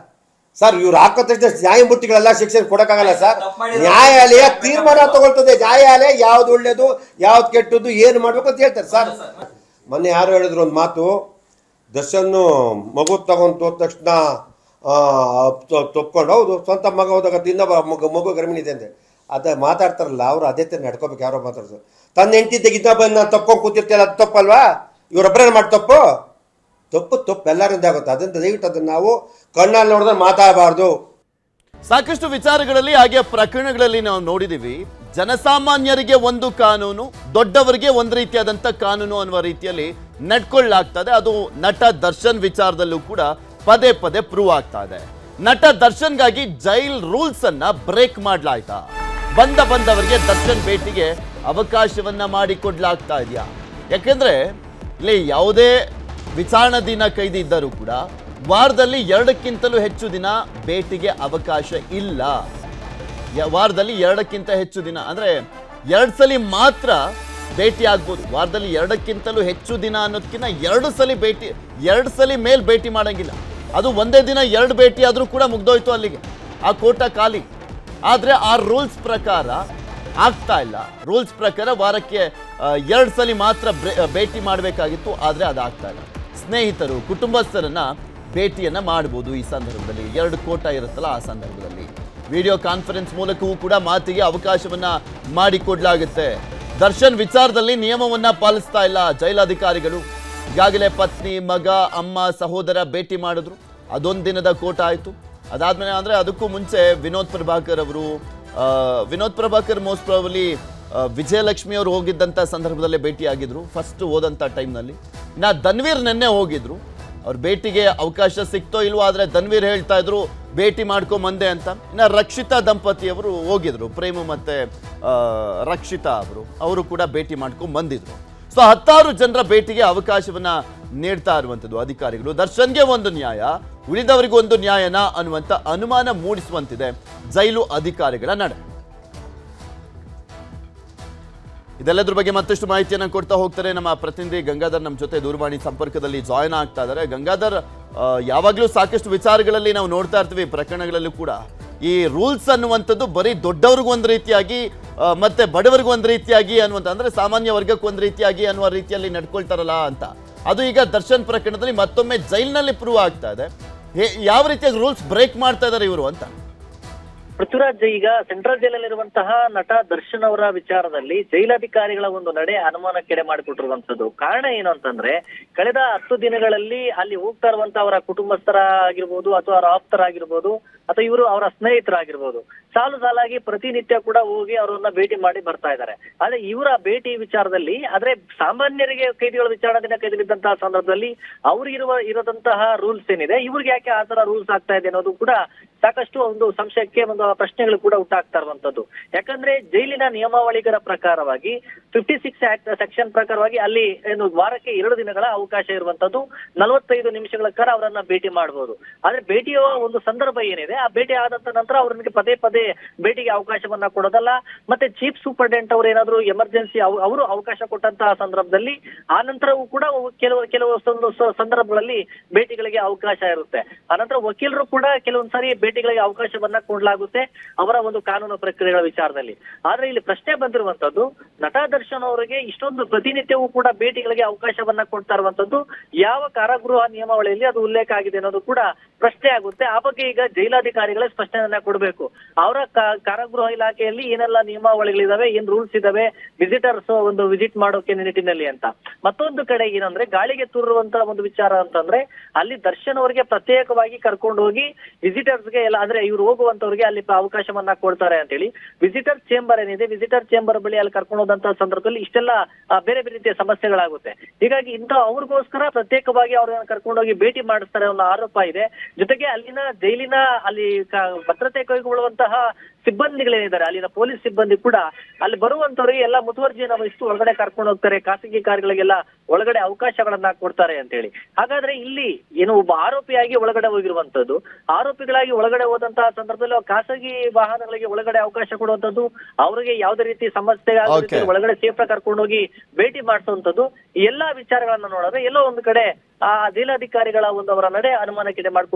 ಸರ್ ಇವ್ರು ಹಾಕೋ ತಕ್ಷಣ ನ್ಯಾಯಮೂರ್ತಿಗಳೆಲ್ಲ ಶಿಕ್ಷೆ ಕೊಡಕ್ಕಾಗಲ್ಲ ಸರ್ ನ್ಯಾಯಾಲಯ ತೀರ್ಮಾನ ತಗೊಳ್ತದೆ. ನ್ಯಾಯಾಲಯ ಯಾವ್ದು ಒಳ್ಳೇದು ಯಾವ್ದು ಕೆಟ್ಟದ್ದು ಏನು ಮಾಡ್ಬೇಕು ಅಂತ ಹೇಳ್ತಾರೆ ಸರ್ ಮೊನ್ನೆ ಯಾರು ಹೇಳಿದ್ರು ಒಂದು ಮಾತು ದರ್ಶನ್ ಮಗು ತಗೊಂಡು ತಕ್ಷಣ ತೊಕ್ಕೊಂಡು ತಪ್ಕೊಂಡು ಹೌದು ಸ್ವಂತ ಮಗ ಹೋದಾಗ ಇನ್ನೊಬ್ಬ ಮಗು ಮಗು ಗರ್ಭಿಣಿ ಇದೆ ಅಂದೆ. ಅದ ಮಾತಾಡ್ತಾರಲ್ಲ ಅವರು ಅದೇ ಥರ ನಡ್ಕೋಬೇಕು ಯಾರೋ ಮಾತಾಡ್ತಾರೆ. ತನ್ನ ಹೆಂಡತಿ ತೆಗಿದ್ದ ಬಂದು ನಾನು ತಪ್ಕೊಂಡು ಕೂತಿರ್ತೇನೆ ಅದು ತಪ್ಪಲ್ವಾ? ಇವರೊಬ್ಬರೇನು ಮಾಡಿ ತಪ್ಪು? ತಪ್ಪು ತಪ್ಪು ಎಲ್ಲರಿಂದ ಆಗುತ್ತೆ. ಅದರಿಂದ ದಯವಿಟ್ಟು ಅದನ್ನು ನಾವು ಕಣ್ಣಲ್ಲಿ ನೋಡಿದ್ರೆ ಮಾತಾಡಬಾರ್ದು. ಸಾಕಷ್ಟು ವಿಚಾರಗಳಲ್ಲಿ ಹಾಗೆ ಪ್ರಕರಣಗಳಲ್ಲಿ ನಾವು ನೋಡಿದೀವಿ. ಜನಸಾಮಾನ್ಯರಿಗೆ ಒಂದು ಕಾನೂನು, ದೊಡ್ಡವರಿಗೆ ಒಂದು ರೀತಿಯಾದಂಥ ಕಾನೂನು ಅನ್ನುವ ರೀತಿಯಲ್ಲಿ ನಡ್ಕೊಳ್ಳಾಗ್ತದೆ. ಅದು ನಟ ದರ್ಶನ್ ವಿಚಾರದಲ್ಲೂ ಕೂಡ ಪದೇ ಪದೇ ಪ್ರೂವ್ ಆಗ್ತಾ ಇದೆ. ನಟ ದರ್ಶನ್ಗಾಗಿ ಜೈಲ್ ರೂಲ್ಸ್ ಅನ್ನ ಬ್ರೇಕ್ ಮಾಡ್ಲಾಯ್ತಾ? ಬಂದ ಬಂದವರಿಗೆ ದರ್ಶನ್ ಭೇಟಿಗೆ ಅವಕಾಶವನ್ನ ಮಾಡಿಕೊಡ್ಲಾಗ್ತಾ ಇದೆಯಾ? ಯಾಕೆಂದ್ರೆ ಇಲ್ಲಿ ಯಾವುದೇ ವಿಚಾರಣಾಧೀನ ಕೈದಿ ಇದ್ದರೂ ಕೂಡ ವಾರದಲ್ಲಿ ಎರಡಕ್ಕಿಂತಲೂ ಹೆಚ್ಚು ದಿನ ಭೇಟಿಗೆ ಅವಕಾಶ ಇಲ್ಲ. ವಾರದಲ್ಲಿ ಎರಡಕ್ಕಿಂತ ಹೆಚ್ಚು ದಿನ, ಅಂದ್ರೆ ಎರಡು ಸಲ ಮಾತ್ರ ಭೇಟಿ ಆಗ್ಬೋದು. ವಾರದಲ್ಲಿ ಎರಡಕ್ಕಿಂತಲೂ ಹೆಚ್ಚು ದಿನ ಅನ್ನೋದಕ್ಕಿಂತ ಎರಡು ಸಲ ಭೇಟಿ, ಎರಡು ಸಲ ಮೇಲೆ ಭೇಟಿ ಮಾಡಂಗಿಲ್ಲ. ಅದು ಒಂದೇ ದಿನ ಎರಡು ಭೇಟಿ ಆದರೂ ಕೂಡ ಮುಗ್ದೋಯ್ತು ಅಲ್ಲಿಗೆ. ಆ ಕೋಟ ಖಾಲಿ. ಆದರೆ ಆ ರೂಲ್ಸ್ ಪ್ರಕಾರ ಆಗ್ತಾ ಇಲ್ಲ. ರೂಲ್ಸ್ ಪ್ರಕಾರ ವಾರಕ್ಕೆ ಎರಡು ಸಲ ಮಾತ್ರ ಭೇಟಿ ಮಾಡಬೇಕಾಗಿತ್ತು, ಆದರೆ ಅದು ಆಗ್ತಾ ಇಲ್ಲ. ಸ್ನೇಹಿತರು, ಕುಟುಂಬಸ್ಥರನ್ನ ಭೇಟಿಯನ್ನು ಮಾಡಬಹುದು ಈ ಸಂದರ್ಭದಲ್ಲಿ. ಎರಡು ಕೋಟ ಇರುತ್ತಲ್ಲ ಆ ಸಂದರ್ಭದಲ್ಲಿ. ವಿಡಿಯೋ ಕಾನ್ಫರೆನ್ಸ್ ಮೂಲಕವೂ ಕೂಡ ಮಾತಿಗೆ ಅವಕಾಶವನ್ನ ಮಾಡಿಕೊಡ್ಲಾಗುತ್ತೆ. ದರ್ಶನ್ ವಿಚಾರದಲ್ಲಿ ನಿಯಮವನ್ನ ಪಾಲಿಸ್ತಾ ಇಲ್ಲ. ಜೈಲಾಧಿಕಾರಿಗಳು ಈಗಾಗಲೇ ಪತ್ನಿ, ಮಗ, ಅಮ್ಮ, ಸಹೋದರ ಭೇಟಿ ಮಾಡಿದ್ರು. ಅದೊಂದು ದಿನದ ಕೋಟ ಆಯಿತು. ಅದಾದ್ಮೇಲೆ ಅಂದರೆ ಅದಕ್ಕೂ ಮುಂಚೆ ವಿನೋದ್ ಪ್ರಭಾಕರ್ ಅವರು ವಿನೋದ್ ಪ್ರಭಾಕರ್ ಮೋಸ್ಟ್ ಪ್ರಾಬಲಿ ವಿಜಯಲಕ್ಷ್ಮಿ ಅವರು ಹೋಗಿದ್ದಂಥ ಸಂದರ್ಭದಲ್ಲೇ ಭೇಟಿಯಾಗಿದ್ರು. ಫಸ್ಟ್ ಹೋದಂಥ ಟೈಮ್ನಲ್ಲಿ ಇನ್ನು ಧನ್ವೀರ್ ನೆನ್ನೆ ಹೋಗಿದ್ರು. ಅವ್ರ ಭೇಟಿಗೆ ಅವಕಾಶ ಸಿಕ್ತೋ ಇಲ್ವೋ ಆದರೆ ಧನ್ವೀರ್ ಹೇಳ್ತಾ ಇದ್ರು, ಭೇಟಿ ಮಾಡ್ಕೊಂಬಂದೆ ಅಂತ. ಇನ್ನು ರಕ್ಷಿತಾ ದಂಪತಿಯವರು ಹೋಗಿದ್ರು, ಪ್ರೇಮ ಮತ್ತು ರಕ್ಷಿತಾ ಅವರು. ಅವರು ಕೂಡ ಭೇಟಿ ಮಾಡ್ಕೊಂಬಂದಿದ್ರು ಸೊ ಹತ್ತಾರು ಜನರ ಭೇಟಿಗೆ ಅವಕಾಶವನ್ನು ನೀಡ್ತಾ ಇರುವಂಥದ್ದು ಅಧಿಕಾರಿಗಳು. ದರ್ಶನ್ಗೆ ಒಂದು ನ್ಯಾಯ, ಉಳಿದವರಿಗೂ ಒಂದು ನ್ಯಾಯನ ಅನ್ನುವಂಥ ಅನುಮಾನ ಮೂಡಿಸುವಂತಿದೆ ಜೈಲು ಅಧಿಕಾರಿಗಳ ನಡೆ. ಇದೆಲ್ಲದ್ರ ಬಗ್ಗೆ ಮತ್ತಷ್ಟು ಮಾಹಿತಿಯನ್ನು ಕೊಡ್ತಾ ಹೋಗ್ತಾರೆ ನಮ್ಮ ಪ್ರತಿನಿಧಿ ಗಂಗಾಧರ್ ನಮ್ಮ ಜೊತೆ ದೂರವಾಣಿ ಸಂಪರ್ಕದಲ್ಲಿ ಜಾಯ್ನ್ ಆಗ್ತಾ ಇದ್ದಾರೆ. ಗಂಗಾಧರ್ ಯಾವಾಗಲೂ ಸಾಕಷ್ಟು ವಿಚಾರಗಳಲ್ಲಿ ನಾವು ನೋಡ್ತಾ ಇರ್ತೀವಿ, ಪ್ರಕರಣಗಳಲ್ಲೂ ಕೂಡ. ಈ ರೂಲ್ಸ್ ಅನ್ನುವಂಥದ್ದು ಬರೀ ದೊಡ್ಡವ್ರಿಗೂ ಒಂದು ರೀತಿಯಾಗಿ ಮತ್ತೆ ಬಡವರಿಗೂ ಒಂದು ರೀತಿಯಾಗಿ ಅನ್ನುವಂಥ, ಅಂದರೆ ಸಾಮಾನ್ಯ ವರ್ಗಕ್ಕೆ ಒಂದು ರೀತಿಯಾಗಿ ಅನ್ನುವ ರೀತಿಯಲ್ಲಿ ನಡ್ಕೊಳ್ತಾರಲ್ಲ ಅಂತ. ಅದು ಈಗ ದರ್ಶನ್ ಪ್ರಕರಣದಲ್ಲಿ ಮತ್ತೊಮ್ಮೆ ಜೈಲಿನಲ್ಲಿ ಪ್ರೂವ್ ಆಗ್ತಾ ಇದೆ. ಯಾವ ರೀತಿಯಾಗಿ ರೂಲ್ಸ್ ಬ್ರೇಕ್ ಮಾಡ್ತಾ ಇದ್ದಾರೆ ಇವರು ಅಂತ. ಪೃಥ್ವಿರಾಜ್, ಈಗ ಸೆಂಟ್ರಲ್ ಜೈಲಲ್ಲಿರುವಂತಹ ನಟ ದರ್ಶನ್ ಅವರ ವಿಚಾರದಲ್ಲಿ ಜೈಲಾಧಿಕಾರಿಗಳ ಒಂದು ನಡೆ ಅನುಮಾನಕ್ಕೆಡೆ ಮಾಡಿಕೊಟ್ಟಿರುವಂತದ್ದು ಕಾರಣ ಏನು ಅಂತಂದ್ರೆ, ಕಳೆದ ಹತ್ತು ದಿನಗಳಲ್ಲಿ ಅಲ್ಲಿ ಹೋಗ್ತಾ ಇರುವಂತಹ ಅವರ ಕುಟುಂಬಸ್ಥರ ಆಗಿರ್ಬೋದು ಅಥವಾ ಅವರ ಆಪ್ತರಾಗಿರ್ಬೋದು ಅಥವಾ ಇವರು ಅವರ ಸ್ನೇಹಿತರಾಗಿರ್ಬೋದು, ಸಾಲು ಸಾಲಾಗಿ ಪ್ರತಿನಿತ್ಯ ಕೂಡ ಹೋಗಿ ಅವರನ್ನ ಭೇಟಿ ಮಾಡಿ ಬರ್ತಾ ಇದ್ದಾರೆ. ಆದ್ರೆ ಇವರ ಭೇಟಿ ವಿಚಾರದಲ್ಲಿ, ಆದ್ರೆ ಸಾಮಾನ್ಯರಿಗೆ ಕೈದಿಗಳ ವಿಚಾರಣಾ ದಿನ ಕೈದಿದ್ದಂತಹ ಸಂದರ್ಭದಲ್ಲಿ ಅವ್ರಿಗಿರುವ ಇರದಂತಹ ರೂಲ್ಸ್ ಏನಿದೆ, ಇವ್ರಿಗೆ ಯಾಕೆ ಆ ತರ ರೂಲ್ಸ್ ಆಗ್ತಾ ಇದೆ ಅನ್ನೋದು ಕೂಡ ಸಾಕಷ್ಟು ಒಂದು ಸಂಶಯಕ್ಕೆ ಒಂದು ಪ್ರಶ್ನೆಗಳು ಕೂಡ ಉಂಟಾಗ್ತಾ ಇರುವಂತದ್ದು ಯಾಕಂದ್ರೆ ಜೈಲಿನ ನಿಯಮಾವಳಿಗಳ ಪ್ರಕಾರವಾಗಿ ಫಿಫ್ಟಿ ಸಿಕ್ಸ್ ಆಕ್ಟ್ ಸೆಕ್ಷನ್ ಪ್ರಕಾರವಾಗಿ ಅಲ್ಲಿ ಏನು ವಾರಕ್ಕೆ ಎರಡು ದಿನಗಳ ಅವಕಾಶ ಇರುವಂತದ್ದು ನಲವತ್ತೈದು ನಿಮಿಷಗಳ ಕಾಲ ಅವರನ್ನ ಭೇಟಿ ಮಾಡಬಹುದು ಆದ್ರೆ ಭೇಟಿಯ ಒಂದು ಸಂದರ್ಭ ಏನಿದೆ, ಆ ಭೇಟಿ ಆದಂತ ನಂತರ ಅವ್ರಿಗೆ ಪದೇ ಪದೇ ಭೇಟಿಗೆ ಅವಕಾಶವನ್ನ ಕೊಡೋದಲ್ಲ, ಮತ್ತೆ ಚೀಫ್ ಸೂಪರ್ಡೆಂಟ್ ಅವರು ಏನಾದ್ರು ಎಮರ್ಜೆನ್ಸಿ ಅವರು ಅವಕಾಶ ಕೊಟ್ಟಂತಹ ಸಂದರ್ಭದಲ್ಲಿ ಆ ನಂತರವೂ ಕೂಡ ಕೆಲವು ಕೆಲವು ಸಂದರ್ಭಗಳಲ್ಲಿ ಭೇಟಿಗಳಿಗೆ ಅವಕಾಶ ಇರುತ್ತೆ. ಆನಂತರ ವಕೀಲರು ಕೂಡ ಕೆಲವೊಂದ್ ಸಾರಿ ಭೇಟಿಗಳಿಗೆ ಅವಕಾಶವನ್ನ ಕೊಡ್ಲಾಗುತ್ತೆ. ಅವರ ಒಂದು ಕಾನೂನು ಪ್ರಕ್ರಿಯೆಗಳ ವಿಚಾರದಲ್ಲಿ. ಆದ್ರೆ ಇಲ್ಲಿ ಪ್ರಶ್ನೆ ಬಂದಿರುವಂತದ್ದು, ನಟ ದರ್ಶನ್ ಅವರಿಗೆ ಇಷ್ಟೊಂದು ಪ್ರತಿನಿತ್ಯವೂ ಕೂಡ ಭೇಟಿಗಳಿಗೆ ಅವಕಾಶವನ್ನ ಕೊಡ್ತಾ ಇರುವಂತದ್ದು ಯಾವ ಕಾರಾಗೃಹ ನಿಯಮಾವಳಿಯಲ್ಲಿ ಅದು ಉಲ್ಲೇಖ ಆಗಿದೆ ಅನ್ನೋದು ಕೂಡ ಪ್ರಶ್ನೆ ಆಗುತ್ತೆ. ಆ ಬಗ್ಗೆ ಈಗ ಜೈಲಾಧಿಕಾರಿಗಳೇ ಸ್ಪಷ್ಟನೆಯನ್ನ ಕೊಡಬೇಕು. ಅವರ ಕಾರಾಗೃಹ ಇಲಾಖೆಯಲ್ಲಿ ಏನೆಲ್ಲ ನಿಯಮಾವಳಿಗಳಿದಾವೆ, ಏನ್ ರೂಲ್ಸ್ ಇದಾವೆ ವಿಸಿಟರ್ಸ್ ಒಂದು ವಿಸಿಟ್ ಮಾಡೋಕೆ ನಿಟ್ಟಿನಲ್ಲಿ ಅಂತ. ಮತ್ತೊಂದು ಕಡೆ ಏನಂದ್ರೆ, ಗಾಳಿಗೆ ತೂರುವಂತಹ ಒಂದು ವಿಚಾರ ಅಂತಂದ್ರೆ, ಅಲ್ಲಿ ದರ್ಶನ್ ಅವರಿಗೆ ಪ್ರತ್ಯೇಕವಾಗಿ ಕರ್ಕೊಂಡು ಹೋಗಿ ವಿಸಿಟರ್ಸ್ಗೆ ಎಲ್ಲ, ಅಂದ್ರೆ ಇವ್ರು ಹೋಗುವಂತವ್ರಿಗೆ ಅಲ್ಲಿ ಅವಕಾಶವನ್ನ ಕೊಡ್ತಾರೆ ಅಂತ ಹೇಳಿ ವಿಸಿಟರ್ ಚೇಂಬರ್ ಏನಿದೆ ವಿಸಿಟರ್ ಚೇಂಬರ್ ಬಳಿ ಅಲ್ಲಿ ಕರ್ಕೊಂಡು ಹೋದಂತ ಸಂದರ್ಭದಲ್ಲಿ ಇಷ್ಟೆಲ್ಲ ಬೇರೆ ಬೇರೆ ರೀತಿಯ ಸಮಸ್ಯೆಗಳಾಗುತ್ತೆ. ಹೀಗಾಗಿ ಇಂಥ ಅವ್ರಿಗೋಸ್ಕರ ಪ್ರತ್ಯೇಕವಾಗಿ ಅವ್ರನ್ನ ಕರ್ಕೊಂಡೋಗಿ ಭೇಟಿ ಮಾಡಿಸ್ತಾರೆ ಅನ್ನೋ ಆರೋಪ ಇದೆ. ಜೊತೆಗೆ ಅಲ್ಲಿನ ಜೈಲಿನ ಅಲ್ಲಿ ಭದ್ರತೆ ಕೈಗೊಳ್ಳುವಂತಹ ಸಿಬ್ಬಂದಿಗಳೇನಿದ್ದಾರೆ ಅಲ್ಲಿನ ಪೊಲೀಸ್ ಸಿಬ್ಬಂದಿ ಕೂಡ ಅಲ್ಲಿ ಬರುವಂತವ್ರಿಗೆ ಎಲ್ಲ ಮುತುವರ್ಜಿಯನ್ನು ವಹಿಸಿ ಒಳಗಡೆ ಕರ್ಕೊಂಡು ಹೋಗ್ತಾರೆ ಖಾಸಗಿ ಕಾರ್ಗಳಿಗೆಲ್ಲ ಒಳಗಡೆ ಅವಕಾಶಗಳನ್ನ ಕೊಡ್ತಾರೆ ಅಂತ ಹೇಳಿ ಹಾಗಾದ್ರೆ ಇಲ್ಲಿ ಏನು ಒಬ್ಬ ಆರೋಪಿಯಾಗಿ ಒಳಗಡೆ ಹೋಗಿರುವಂತದ್ದು ಆರೋಪಿಗಳಾಗಿ ಒಳಗಡೆ ಹೋದಂತಹ ಸಂದರ್ಭದಲ್ಲಿ ಖಾಸಗಿ ವಾಹನಗಳಿಗೆ ಒಳಗಡೆ ಅವಕಾಶ ಕೊಡುವಂತದ್ದು ಅವರಿಗೆ ಯಾವುದೇ ರೀತಿ ಸಮಸ್ಯೆ ಒಳಗಡೆ ಸೇಫ್ ಕರ್ಕೊಂಡು ಹೋಗಿ ಭೇಟಿ ಮಾಡಿಸುವಂತದ್ದು ಎಲ್ಲಾ ವಿಚಾರಗಳನ್ನ ನೋಡಿದ್ರೆ ಎಲ್ಲೋ ಒಂದು ಕಡೆ ಆ ಜಿಲ್ಲಾಧಿಕಾರಿಗಳ ಒಂದು ಅವರ ನಡೆ ಅನುಮಾನಕ್ಕೆ ಮಾಡಿಕೊಟ್ಟಿರುವಂತದ್ದು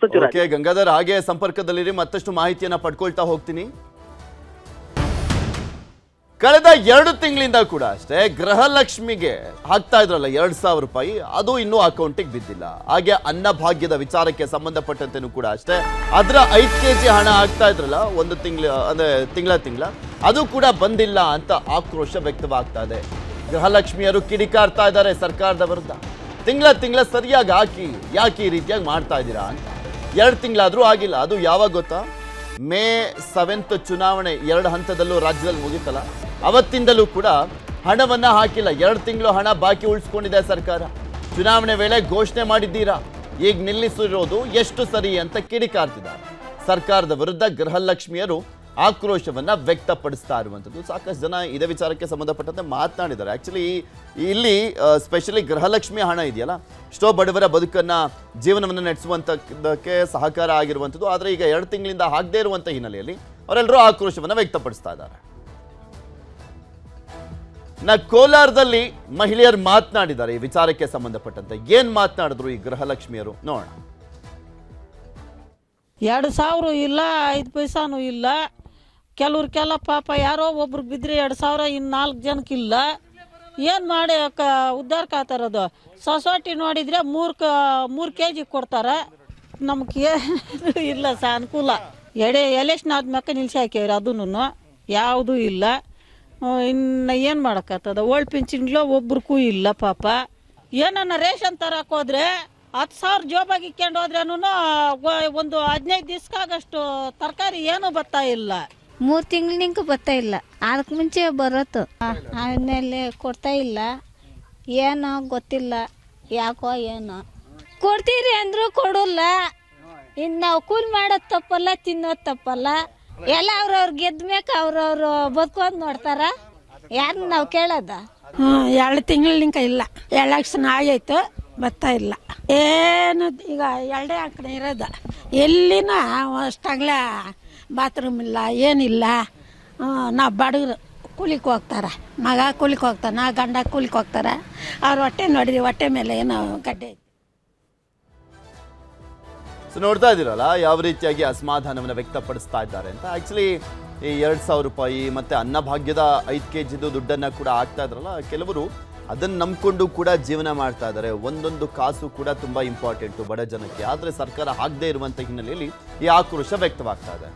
ಪೃಥ್ವಿರಾಜ್ ಓಕೆ, ಗಂಗಾಧರ್, ಹಾಗೆ ಸಂಪರ್ಕದಲ್ಲಿರಿ, ಮತ್ತಷ್ಟು ಮಾಹಿತಿಯನ್ನ ಪಡ್ಕೊಳ್ತಾ ಹೋಗ್ತೀನಿ. ಕಳೆದ ಎರಡು ತಿಂಗಳಿಂದ ಕೂಡ ಅಷ್ಟೇ ಗೃಹಲಕ್ಷ್ಮಿಗೆ ಹಾಕ್ತಾ ಇದ್ರಲ್ಲ ಎರಡು ಸಾವಿರ ರೂಪಾಯಿ, ಅದು ಇನ್ನೂ ಅಕೌಂಟಿಗೆ ಬಿದ್ದಿಲ್ಲ. ಹಾಗೆ ಅನ್ನಭಾಗ್ಯದ ವಿಚಾರಕ್ಕೆ ಸಂಬಂಧಪಟ್ಟಂತೆನೂ ಕೂಡ ಅಷ್ಟೇ. ಅದರ ಐದು ಕೆ ಜಿ ಹಣ ಆಗ್ತಾ ಇದ್ರಲ್ಲ, ಒಂದು ತಿಂಗಳ, ಅಂದ್ರೆ ತಿಂಗಳ ತಿಂಗಳ, ಅದು ಕೂಡ ಬಂದಿಲ್ಲ ಅಂತ ಆಕ್ರೋಶ ವ್ಯಕ್ತವಾಗ್ತಾ ಇದೆ. ಗೃಹಲಕ್ಷ್ಮಿಯರು ಕಿಡಿಕಾರ್ತಾ ಇದ್ದಾರೆ ಸರ್ಕಾರದ ವಿರುದ್ಧ. ತಿಂಗಳ ತಿಂಗಳ ಸರಿಯಾಗಿ ಹಾಕಿ, ಯಾಕೆ ಈ ರೀತಿಯಾಗಿ ಮಾಡ್ತಾ ಇದ್ದೀರಾ ಅಂತ. ಎರಡು ತಿಂಗಳಾದರೂ ಆಗಿಲ್ಲ, ಅದು ಯಾವಾಗ ಗೊತ್ತಾ? ಮೇ ಸೆವೆಂತ್ ಚುನಾವಣೆ ಎರಡು ಹಂತದಲ್ಲೂ ರಾಜ್ಯದಲ್ಲಿ ಮುಗಿತಲ್ಲ. ಅವತ್ತಿಂದಲೂ ಕೂಡ ಹಣವನ್ನು ಹಾಕಿಲ್ಲ, ಎರಡು ತಿಂಗಳು ಹಣ ಬಾಕಿ ಉಳಿಸ್ಕೊಂಡಿದೆ ಸರ್ಕಾರ. ಚುನಾವಣೆ ವೇಳೆ ಘೋಷಣೆ ಮಾಡಿದ್ದೀರಾ? ಈಗ ನಿಲ್ಲಿಸಿರೋದು ಎಷ್ಟು ಸರಿ ಅಂತ ಕಿಡಿಕಾರ್ತಿದ್ದಾರೆ. ಸರ್ಕಾರದ ವಿರುದ್ಧ ಗೃಹಲಕ್ಷ್ಮಿಯರು ಆಕ್ರೋಶವನ್ನ ವ್ಯಕ್ತಪಡಿಸ್ತಾ ಇರುವಂಥದ್ದು. ಸಾಕಷ್ಟು ಜನ ಇದೇ ವಿಚಾರಕ್ಕೆ ಸಂಬಂಧಪಟ್ಟಂತೆ ಮಾತನಾಡಿದ್ದಾರೆ. ಆ್ಯಕ್ಚುಲಿ ಇಲ್ಲಿ ಸ್ಪೆಷಲಿ ಗೃಹಲಕ್ಷ್ಮಿ ಹಣ ಇದೆಯಲ್ಲ? ಎಷ್ಟೋ ಬಡವರ ಬದುಕನ್ನ ಜೀವನವನ್ನು ನಡೆಸುವಂಥದ್ದಕ್ಕೆ ಸಹಕಾರ ಆಗಿರುವಂಥದ್ದು. ಆದರೆ ಈಗ ಎರಡು ತಿಂಗಳಿಂದ ಆಗದೇ ಇರುವಂಥ ಹಿನ್ನೆಲೆಯಲ್ಲಿ ಅವರೆಲ್ಲರೂ ಆಕ್ರೋಶವನ್ನ ವ್ಯಕ್ತಪಡಿಸ್ತಾ ಇದ್ದಾರೆ. ನ ಕೋಲಾರದಲ್ಲಿ ಮಹಿಳೆಯರು ಮಾತನಾಡಿದ್ದಾರೆ ಈ ವಿಚಾರಕ್ಕೆ ಸಂಬಂಧಪಟ್ಟಂತೆ. ಏನ್ ಮಾತನಾಡಿದ್ರು ಈ ಗೃಹಲಕ್ಷ್ಮಿಯರು? ನೋಡೋಣ. ಎರಡು ಸಾವಿರ ಇಲ್ಲ, ಐದು ಪೈಸಾನು ಇಲ್ಲ. ಕೆಲವ್ರಿಗೆಲ್ಲ ಪಾಪ ಯಾರೋ ಒಬ್ರು ಬಿದ್ದರೆ ಎರಡು ಸಾವಿರ ಇನ್ನು ನಾಲ್ಕು ಜನಕ್ಕೆ ಇಲ್ಲ. ಏನು ಮಾಡಿ ಕ ಉದ್ಧಾರ ಕಾತಾರದು ಸೊಸೈಟಿ ನೋಡಿದರೆ ಮೂರು ಕ, ಮೂರು ಕೆ ಜಿ ಕೊಡ್ತಾರೆ ನಮ್ಗೆ ಇಲ್ಲ ಸ ಅನುಕೂಲ ಎಡೆ ಎಲೆಕ್ಷನ್ ಆದ್ಮ್ಯಾಕ ನಿಲ್ಸಿ ಹಾಕ್ಯವ್ರಿ ಅದನ್ನು. ಯಾವುದೂ ಇಲ್ಲ. ಇನ್ನು ಏನು ಮಾಡೋಕ್ಕಾಗ್ತದ ಓಲ್ಡ್ ಪಿಂಚಿಂಗ್ಲೋ ಒಬ್ರಿಗೂ ಇಲ್ಲ ಪಾಪ. ಏನನ್ನ ರೇಷನ್ ತರಕ್ಕೆ ಹೋದ್ರೆ ಹತ್ತು ಸಾವಿರ ಜೋಬಾಗಿ ಇಕ್ಕೊಂಡು ಹೋದ್ರೇನು ಒಂದು ಹದಿನೈದು ದಿವ್ಸಕ್ಕಾಗಷ್ಟು ತರಕಾರಿ ಏನೂ ಬರ್ತಾ ಇಲ್ಲ. ಮೂರು ತಿಂಗಳಿನಿಂಕ ಬರ್ತಾ ಇಲ್ಲ. ಅದಕ್ಕೆ ಮುಂಚೆ ಬರತ್ತು. ಆಮೇಲೆ ಕೊಡ್ತಾ ಇಲ್ಲ. ಏನೋ ಗೊತ್ತಿಲ್ಲ. ಯಾಕೋ ಏನೋ. ಕೊಡ್ತೀರಿ ಅಂದ್ರು ಕೊಡಲ್ಲ. ಇನ್ನು ನಾವು ಕೂಲಿ ಮಾಡೋದು ತಪ್ಪಲ್ಲ, ತಿನ್ನೋದು ತಪ್ಪಲ್ಲ. ಎಲ್ಲ ಅವ್ರವ್ರು ಗೆದ್ಮೇಕ ಅವ್ರವ್ರು ಬದುಕೋದು ನೋಡ್ತಾರ. ಯಾರನ್ನ ನಾವು ಕೇಳೋದ? ಹ್ಮ್ ಎರಡು ತಿಂಗಳಿಂಕ ಇಲ್ಲ. ಎಲೆಕ್ಷನ್ ಆಗೈತು ಬರ್ತಾ ಇಲ್ಲ. ಏನು ಈಗ ಎರಡೇ ಅಂಕಣ ಇರೋದು. ಎಲ್ಲಿನ? ಅಷ್ಟಾಗ್ಲೇ ಬಾತ್ರೂಮ್ ಇಲ್ಲ, ಏನಿಲ್ಲ. ನಾ ಬಡಗ್ರು ಕೂಲಿಕ್ಕೆ ಹೋಗ್ತಾರೆ. ಮಗ ಕೂಲಿಗೆ ಹೋಗ್ತಾನೆ, ಗಂಡ ಕೂಲಿಕ್ಕೆ ಹೋಗ್ತಾರೆ. ಅವ್ರ ಹೊಟ್ಟೆ ನೋಡಿರಿ ಹೊಟ್ಟೆ ಮೇಲೆ ಏನೋ ಗಡ್ಡೆ ಸೊ ನೋಡ್ತಾ ಇದ್ದೀರಲ್ಲ, ಯಾವ ರೀತಿಯಾಗಿ ಅಸಮಾಧಾನವನ್ನು ವ್ಯಕ್ತಪಡಿಸ್ತಾ ಇದ್ದಾರೆ ಅಂತ. ಆ್ಯಕ್ಚುಲಿ ಈ ಎರಡು ಸಾವಿರ ರೂಪಾಯಿ ಮತ್ತು ಅನ್ನಭಾಗ್ಯದ ಐದು ಕೆ ಜಿದು ದುಡ್ಡನ್ನು ಕೂಡ ಹಾಕ್ತಾ ಇದ್ರಲ್ಲ, ಕೆಲವರು ಅದನ್ನು ನಂಬಿಕೊಂಡು ಕೂಡ ಜೀವನ ಮಾಡ್ತಾ ಇದ್ದಾರೆ. ಒಂದೊಂದು ಕಾಸು ಕೂಡ ತುಂಬ ಇಂಪಾರ್ಟೆಂಟು ಬಡ ಜನಕ್ಕೆ. ಆದರೆ ಸರ್ಕಾರ ಆಗದೇ ಇರುವಂಥ ಹಿನ್ನೆಲೆಯಲ್ಲಿ ಈ ಆಕ್ರೋಶ ವ್ಯಕ್ತವಾಗ್ತಾ ಇದೆ.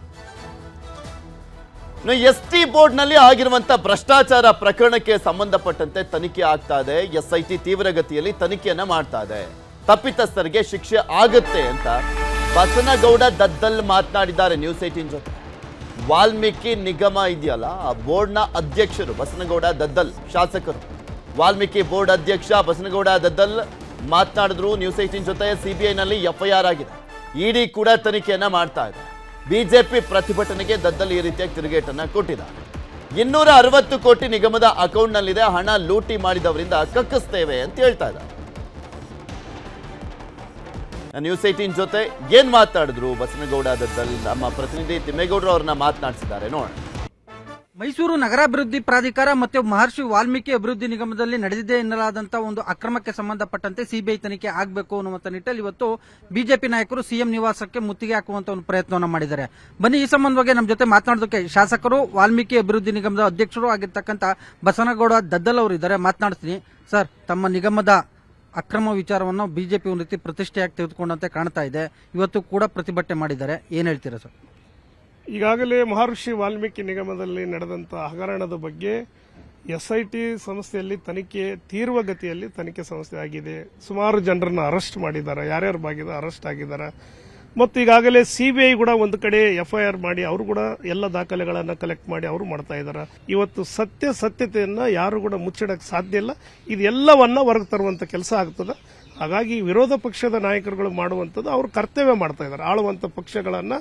ಎಸ್ ಟಿ ಬೋರ್ಡ್ನಲ್ಲಿ ಆಗಿರುವಂಥ ಭ್ರಷ್ಟಾಚಾರ ಪ್ರಕರಣಕ್ಕೆ ಸಂಬಂಧಪಟ್ಟಂತೆ ತನಿಖೆ ಆಗ್ತಾ ಇದೆ. ಎಸ್ ಐ ಟಿ ತೀವ್ರಗತಿಯಲ್ಲಿ ತನಿಖೆಯನ್ನ ಮಾಡ್ತಾ ಇದೆ. ತಪ್ಪಿತಸ್ಥರಿಗೆ ಶಿಕ್ಷೆ ಆಗುತ್ತೆ ಅಂತ ಬಸನಗೌಡ ದದ್ದಲ್ ಮಾತನಾಡಿದ್ದಾರೆ ನ್ಯೂಸ್ ಏಟೀನ್ ಜೊತೆ. ವಾಲ್ಮೀಕಿ ನಿಗಮ ಇದೆಯಲ್ಲ, ಆ ಬೋರ್ಡ್ನ ಅಧ್ಯಕ್ಷರು ಬಸನಗೌಡ ದದ್ದಲ್ ಶಾಸಕರು. ವಾಲ್ಮೀಕಿ ಬೋರ್ಡ್ ಅಧ್ಯಕ್ಷ ಬಸನಗೌಡ ದದ್ದಲ್ ಮಾತನಾಡಿದ್ರು ನ್ಯೂಸ್ ಏಟೀನ್ ಜೊತೆ, ಸಿಬಿಐನಲ್ಲಿ ಎಫ್ಐಆರ್ ಆಗಿದೆ. ಇಡಿ ಕೂಡ ತನಿಖೆಯನ್ನ ಮಾಡ್ತಾ ಇದೆ. ಬಿಜೆಪಿ ಪ್ರತಿಭಟನೆಗೆ ದದ್ದಲ್ಲಿ ಈ ರೀತಿಯಾಗಿ ತಿರುಗೇಟನ್ನು ಕೊಟ್ಟಿದ್ದಾರೆ. ಇನ್ನೂರ ಅರವತ್ತು ಕೋಟಿ ನಿಗಮದ ಅಕೌಂಟ್ನಲ್ಲಿದೆ ಹಣ ಲೂಟಿ ಮಾಡಿದವರಿಂದ ಕಕ್ಕಿಸ್ತೇವೆ ಅಂತ ಹೇಳ್ತಾ ಇದ್ದಾರೆ. ನ್ಯೂಸ್ ಏಟೀನ್ ಜೊತೆ ಏನ್ ಮಾತಾಡಿದ್ರು ಬಸನಗೌಡ ದದ್ದಲ್, ನಮ್ಮ ಪ್ರತಿನಿಧಿ ತಿಮ್ಮೇಗೌಡರು ಅವ್ರನ್ನ ಮಾತನಾಡಿಸಿದ್ದಾರೆ. ನೋಡೋಣ. ಮೈಸೂರು ನಗರಾಭಿವೃದ್ಧಿ ಪ್ರಾಧಿಕಾರ ಮತ್ತು ಮಹರ್ಷಿ ವಾಲ್ಮೀಕಿ ಅಭಿವೃದ್ಧಿ ನಿಗಮದಲ್ಲಿ ನಡೆದಿದೆ ಎನ್ನಲಾದಂತಹ ಒಂದು ಅಕ್ರಮಕ್ಕೆ ಸಂಬಂಧಪಟ್ಟಂತೆ ಸಿಬಿಐ ತನಿಖೆ ಆಗಬೇಕು ಅನ್ನುವಂಥ ನಿಟ್ಟಲ್ಲಿ ಇವತ್ತು ಬಿಜೆಪಿ ನಾಯಕರು ಸಿಎಂ ನಿವಾಸಕ್ಕೆ ಮುತ್ತಿಗೆ ಹಾಕುವಂತ ಒಂದು ಪ್ರಯತ್ನವನ್ನು ಮಾಡಿದ್ದಾರೆ. ಬನ್ನಿ ಈ ಸಂಬಂಧವಾಗಿ ನಮ್ಮ ಜೊತೆ ಮಾತನಾಡೋದಕ್ಕೆ ಶಾಸಕರು, ವಾಲ್ಮೀಕಿ ಅಭಿವೃದ್ಧಿ ನಿಗಮದ ಅಧ್ಯಕ್ಷರು ಆಗಿರ್ತಕ್ಕಂಥ ಬಸನಗೌಡ ದದ್ದಲ್ ಅವರು ಇದ್ದಾರೆ. ಮಾತನಾಡ್ತೀನಿ. ಸರ್, ತಮ್ಮ ನಿಗಮದ ಅಕ್ರಮ ವಿಚಾರವನ್ನು ಬಿಜೆಪಿ ಒಂದು ರೀತಿ ಪ್ರತಿಷ್ಠೆಯಾಗಿ ತೆಗೆದುಕೊಂಡಂತೆ ಕಾಣ್ತಾ ಇದೆ. ಇವತ್ತು ಕೂಡ ಪ್ರತಿಭಟನೆ ಮಾಡಿದ್ದಾರೆ. ಏನ್ ಹೇಳ್ತೀರಾ ಸರ್? ಈಗಾಗಲೇ ಮಹರ್ಷಿ ವಾಲ್ಮೀಕಿ ನಿಗಮದಲ್ಲಿ ನಡೆದಂಥ ಹಗರಣದ ಬಗ್ಗೆ ಎಸ್ ಐ ಟಿ ಸಂಸ್ಥೆಯಲ್ಲಿ ತನಿಖೆ ತೀವ್ರಗತಿಯಲ್ಲಿ ತನಿಖೆ ಸಂಸ್ಥೆ ಆಗಿದೆ. ಸುಮಾರು ಜನರನ್ನು ಅರೆಸ್ಟ್ ಮಾಡಿದ್ದಾರೆ. ಯಾರ್ಯಾರು ಬಾಗಿದ ಅರೆಸ್ಟ್ ಆಗಿದ್ದಾರೆ. ಮತ್ತು ಈಗಾಗಲೇ ಸಿಬಿಐ ಕೂಡ ಒಂದು ಕಡೆ ಎಫ್ಐಆರ್ ಮಾಡಿ ಅವರು ಕೂಡ ಎಲ್ಲ ದಾಖಲೆಗಳನ್ನು ಕಲೆಕ್ಟ್ ಮಾಡಿ ಅವರು ಮಾಡ್ತಾ ಇದ್ದಾರೆ. ಇವತ್ತು ಸತ್ಯ ಸತ್ಯತೆಯನ್ನು ಯಾರು ಕೂಡ ಮುಚ್ಚಿಡಕ್ಕೆ ಸಾಧ್ಯ ಇಲ್ಲ. ಇದೆಲ್ಲವನ್ನ ಹೊರಗೆ ತರುವಂತ ಕೆಲಸ ಆಗ್ತದೆ. ಹಾಗಾಗಿ ವಿರೋಧ ಪಕ್ಷದ ನಾಯಕರುಗಳು ಮಾಡುವಂಥದ್ದು ಅವರು ಕರ್ತವ್ಯ ಮಾಡ್ತಾ ಇದ್ದಾರೆ. ಆಳುವಂಥ ಪಕ್ಷಗಳನ್ನ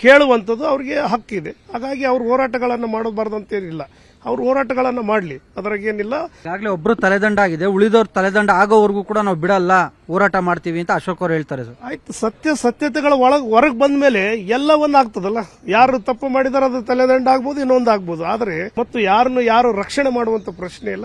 ಕೇಳುವಂಥದ್ದು ಅವ್ರಿಗೆ ಹಕ್ಕಿದೆ ಹಾಗಾಗಿ ಅವರು ಹೋರಾಟಗಳನ್ನು ಮಾಡಬಾರ್ದಂತೇನಿಲ್ಲ. ಅವ್ರು ಹೋರಾಟಗಳನ್ನು ಮಾಡಲಿ. ಅದರಾಗೇನಿಲ್ಲ. ಈಗಾಗಲೇ ಒಬ್ರು ತಲೆದಂಡ ಆಗಿದೆ. ಉಳಿದವ್ರು ತಲೆದಂಡ ಆಗೋವರೆಗೂ ಕೂಡ ನಾವು ಬಿಡಲ್ಲ. ಹೋರಾಟ ಮಾಡ್ತೀವಿ ಅಂತ ಅಶೋಕ್ ಅವರು ಹೇಳ್ತಾರೆ ಸರ್. ಆಯ್ತು. ಸತ್ಯ ಸತ್ಯತೆಗಳ ಒಳಗೆ ಹೊರಗೆ ಬಂದ ಮೇಲೆ ಎಲ್ಲವನ್ನ ಆಗ್ತದಲ್ಲ. ಯಾರು ತಪ್ಪು ಮಾಡಿದಾರೆ ಅದು ತಲೆದಂಡ ಆಗ್ಬೋದು ಇನ್ನೊಂದು ಆಗ್ಬೋದು. ಆದರೆ ಮತ್ತು ಯಾರನ್ನು ಯಾರು ರಕ್ಷಣೆ ಮಾಡುವಂತ ಪ್ರಶ್ನೆ ಇಲ್ಲ.